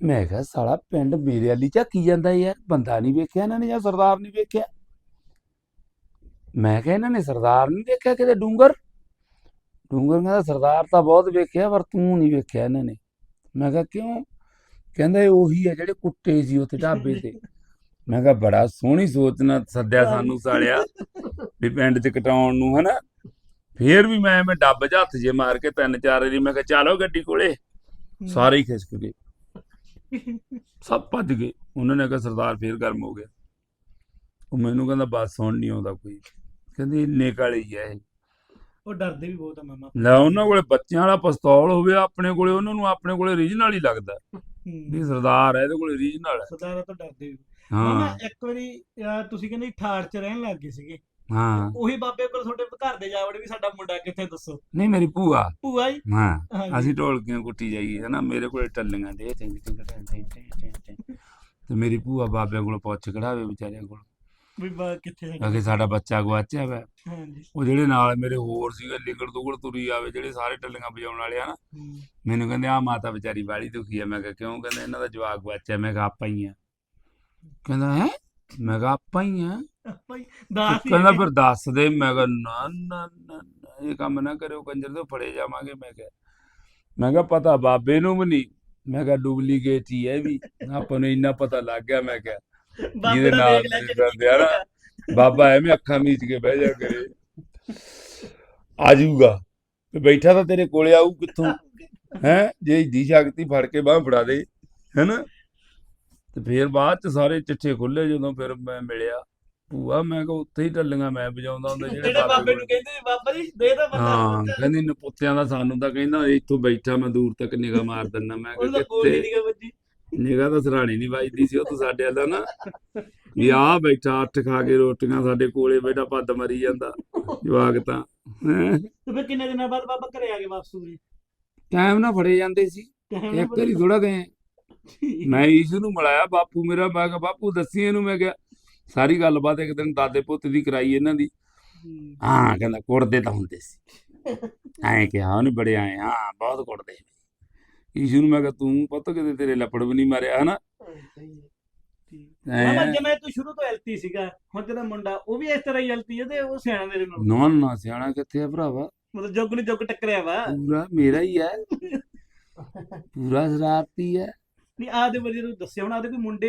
ਮੈਂ ਕਿਹਾ ਸਾਲਾ ਪਿੰਡ ਮੇਰੇ ਵਾਲੀ ਝਾਕੀ ਜਾਂਦਾ ਯਾਰ ਬੰਦਾ ਨਹੀਂ ਵੇਖਿਆ ਇਹਨਾਂ ਨੇ ਜਾਂ ਸਰਦਾਰ ਨਹੀਂ ਵੇਖਿਆ? ਮੈਂ ਕਿਹਾ ਇਹਨਾਂ ਨੇ ਸਰਦਾਰ ਨਹੀਂ ਦੇਖਿਆ ਕਿਤੇ ਡੂੰਗਰ? ਡੂੰਗਰ ਕਹਿੰਦਾ ਸਰਦਾਰ ਤਾਂ ਬਹੁਤ ਵੇਖਿਆ ਪਰ ਤੂੰ ਨਹੀਂ ਵੇਖਿਆ ਇਹਨਾਂ ਨੇ। ਮੈਂ ਕਿਹਾ ਕਿਉਂ? ਕਹਿੰਦਾ ਇਹ ਉਹੀ ਹੈ ਜਿਹੜੇ ਕੁੱਤੇ ਸੀ ਉੱਥੇ ਢਾਬੇ ਤੇ। ਮੈਂ ਕਿਹਾ ਬੜਾ ਸੋਹਣੀ ਸੋਚ ਨਾਲ ਸੱਦਿਆ ਸਾਨੂੰ ਸਾਲਿਆ ਵੀ ਪਿੰਡ 'ਚ ਕਟਾਉਣ ਨੂੰ ਹਨਾ? ਫੇਰ ਵੀ ਮੈਂ ਮੈਂ ਡੱਬ 'ਚ ਹੱਥ ਜੇ ਮਾਰ ਕੇ ਤਿੰਨ ਚਾਰ ਵਾਰੀ ਮੈਂ ਕਿਹਾ ਚਲੋ ਗੱਡੀ ਕੋਲੇ। ਸਾਰੇ ਹੀ ਖਿਸਕ ਗਏ। ਸਭ ਭੱਜ ਗਏ। ਉਹਨਾਂ ਨੇ ਕਿਹਾ ਸਰਦਾਰ ਫੇਰ ਗਰਮ ਹੋ ਗਿਆ। ਉਹ ਮੈਨੂੰ ਕਹਿੰਦਾ ਬਸ ਹੁਣ ਨਹੀਂ ਆਉਂਦਾ ਕੋਈ। ਕਹਿੰਦੇ ਇੰਨੇ ਕਾਲੇ ਹੀ ਇਹ। ਉਹ ਡਰਦੇ ਵੀ ਬਹੁਤ ਆ ਮਾਮਾ। ਲੈ ਉਹਨਾਂ ਕੋਲੇ ਬੱਚਿਆਂ ਵਾਲਾ ਪਿਸਤੌਲ ਹੋਵੇ ਆਪਣੇ ਕੋਲੇ ਉਹਨਾਂ ਨੂੰ ਆਪਣੇ ਕੋਲੇ ਰੀਜਨਲ ਹੀ ਲੱਗਦਾ। ਵੀ ਸਰਦਾਰ ਹੈ ਇਹਦੇ ਕੋਲੇ ਰੀਜਨਲ ਹੈ ਸਰਦਾਰਾਂ ਤੋਂ ਡਰਦੇ ਵੀ। ਹਾਂ। ਇੱਕ ਵਾਰੀ ਤੁਸੀਂ ਕਹਿੰਦੇ ਠਾੜ ਚ ਰਹਿਣ ਲੱਗ ਗਏ ਸੀਗੇ। ਹਾਂ। ਉਹੀ ਬਾਬੇ ਕੋਲ ਤੁਹਾਡੇ ਘਰ ਦੇ ਜਾਵੜੇ ਵੀ ਸਾਡਾ ਮੁੰਡਾ ਕਿੱਥੇ ਦੱਸੋ? ਨਹੀਂ ਮੇਰੀ ਭੂਆ। ਭੂਆ ਜੀ? ਹਾਂ। ਅਸੀਂ ਢੋਲਕੀਆਂ ਕੁੱਟੀ ਜਾਈਏ ਹਨਾ? ਮੇਰੇ ਕੋਲੇ ਟੱਲੀਆਂ ਦੇ ਟਿੰਗ ਟਿੰਗ ਟਿੰਗ ਟਿੰਗ। ਤੇ ਮੇਰੀ ਭੂਆ ਬਾਬਿਆਂ ਕੋਲ ਪੁੱਛ ਕਢਾਵੇ ਵਿਚਾਰਿਆਂ ਕੋਲ। ਵੀ ਬਾ ਕਿੱਥੇ ਸਾਡਾ ਅਗੇ ਸਾਡਾ ਬੱਚਾ ਗਵਾਚਿਆ ਵਾ। ਹਾਂਜੀ। ਉਹ ਜਿਹੜੇ ਨਾਲ ਮੇਰੇ ਹੋਰ ਸੀਗੇ ਲਿਗੜ ਦੁਗੜ ਤੁਰੀ ਆਵੇ ਜਿਹੜੇ ਸਾਰੇ ਟੱਲੀਆਂ ਵਜਾਉਣ ਵਾਲੇ ਨਾ। ਹੂੰ। ਮੈਨੂੰ ਕਹਿੰਦੇ ਆ ਮਾਤਾ ਵਿਚਾਰੀ ਬਾੜੀ ਦੁਖੀ ਆ। ਮੈਂ ਕਿਹਾ ਕਿਉਂ? ਕਹਿੰਦੇ ਇਹਨਾਂ ਦਾ ਜਵਾਕ ਗਵਾਚਿਆ। ਮੈਂ ਕਿਹਾ ਆਪਾਂ ਹੀ ਆ। ਕਹਿੰਦਾ ਹੈ? ਮੈਂ ਕਿਹਾ ਆਪਾਂ ਹੀ ਆ। ਭਾਈ ਦਾਸ ਹੀ ਕਹਿੰਦਾ। ਫਿਰ ਦੱਸ ਦੇ ਮੈਂ ਕਿਹਾ ਨਾ ਨਾ ਨਾ ਨਾ, ਇਹ ਕੰਮ ਨਾ ਕਰਿਓ ਕੰਜਰ ਦੇ ਫੜੇ ਜਾਵਾਂਗੇ ਮੈਂ ਕਿਹਾ। ਮੈਂ ਕਿਹਾ ਪਤਾ ਬਾਬੇ ਨੂੰ ਵੀ ਨਹੀਂ। ਮੈਂ ਕਿਹਾ ਡੁਪਲੀਕੇਟ ਹੀ ਹੈ ਇਹ ਵੀ। ਆਪਾਂ ਨੂੰ ਇੰਨਾ ਪਤਾ ਲੱਗ ਗਿਆ ਮੈਂ ਕਿਹਾ। ਬਾਬੇ ਜਿਹਦੇ ਦਾ ਨਾਲ ਦੇਖ ਲਿਆ ਤੁਸੀਂ ਚੱਲ ਫਿਰਦੇ ਆ ਨਾ, ਬਾਬਾ ਐਵੇਂ ਅੱਖਾਂ ਮੀਚ ਕੇ ਬਹਿ ਜਾ ਕਰੇ। ਆ ਜਾਊਗਾ। ਤੇ ਬੈਠਾ ਤਾਂ ਤੇਰੇ ਕੋਲੇ ਆਊ ਕਿੱਥੋਂ? ਹੈ? ਜੇ ਦੀ ਸ਼ਕਤੀ ਫੜ ਕੇ ਬਾਹ ਫੜਾ ਦੇ। ਹੈਨਾ? ਤੇ ਫਿਰ ਬਾਅਦ ਚ ਸਾਰੇ ਚਿੱਠੇ ਖੁੱਲੇ ਜਦੋਂ ਫਿਰ ਮੈਂ ਮਿਲਿਆ। ਭੂਆ ਮੈਂ ਕਿਹਾ ਉੱਥੇ ਹੀ ਟੱਲੀਆਂ ਮੈਂ ਵਜਾਉਂਦਾ ਹੁੰਦਾ ਜਿਹੜੇ ਬਾਬੇ। ਨੂੰ ਕਹਿੰਦੇ ਬਾਬਾ ਜੀ ਦੇ ਦਾ ਬੰਦਾ ਹਾਂ ਕਹਿੰਦੀ ਨਪੁੱਤਿਆਂ ਦਾ ਸਾਨੂੰ ਤਾਂ ਕਹਿੰਦਾ ਇੱਥੋਂ ਬੈਠਾ ਮੈਂ ਦੂਰ ਤੱਕ ਨਿਗਾਹ ਮਾਰ ਦਿੰਦਾ। ਮੈਂ ਕਿਹਾ ਕਿੱਥੇ? ਨਿਗਾਹ ਤਾਂ ਸਰਾਣੀ ਨਹੀਂ ਵੱਜਦੀ ਸੀ ਉਹ ਤਾਂ ਸਾਡੇ ਵਾਲਾ ਨਾ। ਵੀ ਆ ਬੈਠਾ ਅੱਠ ਖਾ ਕੇ ਰੋਟੀਆਂ ਸਾਡੇ ਕੋਲੇ ਬੈਠਾ ਪੱਦ ਮਰੀ ਜਾਂਦਾ ਜਵਾਕ ਤਾਂ। ਤੇ ਫਿਰ ਕਿੰਨੇ ਦਿਨਾਂ ਬਾਅਦ ਬਾਬਾ ਘਰੇ ਆ ਗਏ ਵਾਪਸ ਉਰੇ? ਟਾਈਮ ਨਾਲ ਫੜੇ ਜਾਂਦੇ ਸੀ। ਇੱਕ ਵਾਰੀ ਥੋੜਾ ਗਏ ਮੈਂ ਈਸ਼ੂ ਨੂੰ ਮਿਲਾਇਆ ਬਾਪੂ ਮੇਰਾ ਮੈਂ ਕਿਹਾ ਬਾਪੂ ਦੱਸੀ ਇਹਨੂੰ ਮੈਂ ਕਿਹਾ ਸਾਰੀ ਗੱਲਬਾਤ ਇੱਕ ਦਿਨ ਦਾਦੇ ਪੁੱਤ ਦੀ ਕਰਾਈ ਇਹਨਾਂ ਦੀ। ਹੂੰ। ਹਾਂ ਕਹਿੰਦਾ ਕੁੜਦੇ ਤਾਂ ਹੁੰਦੇ ਸੀ। ਐਂ ਕਿਹਾ ਉਹਨੇ ਬੜੇ ਆਏ ਹਾਂ ਬਹੁਤ ਕੁੜਦੇ ਈਸ਼ੂ ਨੂੰ ਮੈਂ ਕਿਹਾ ਤੂੰ ਪਤਾ ਕਿਤੇ ਤੇਰੇ ਲੱਪੜ ਵੀ ਨਹੀਂ ਮਾਰਿਆ ਹਨਾ? ਐਂ। ਜਿਵੇਂ ਤੂੰ ਸ਼ੁਰੂ ਤੋਂ ਐਲਤੀ ਸੀਗਾ ਹੁਣ ਤੇਰਾ ਮੁੰਡਾ ਉਹ ਵੀ ਇਸ ਤਰ੍ਹਾਂ ਹੀ ਐਲਤੀ ਹੈ ਤੇ ਉਹ ਸਿਆਣਾ ਮੇਰੇ ਨਾਲ? ਨਾ ਨਾ ਸਿਆਣਾ ਕਿੱਥੇ ਆ ਭਰਾਵਾ? ਮਤਲਬ ਜੁਗ ਨੂੰ ਜੁਗ ਟੱਕਰਿਆ ਵਾ। ਪੂਰਾ ਮੇਰਾ ਹੀ ਹੈ ਪੂਰਾ ਸ਼ਰਾਰਤੀ ਹੈ ਨਹੀਂ ਆਦੇ ਵਜੇ ਨੂੰ ਦੱਸਿਆ ਹੁਣ ਆਦੇ ਕੋਈ ਮੁੰਡੇ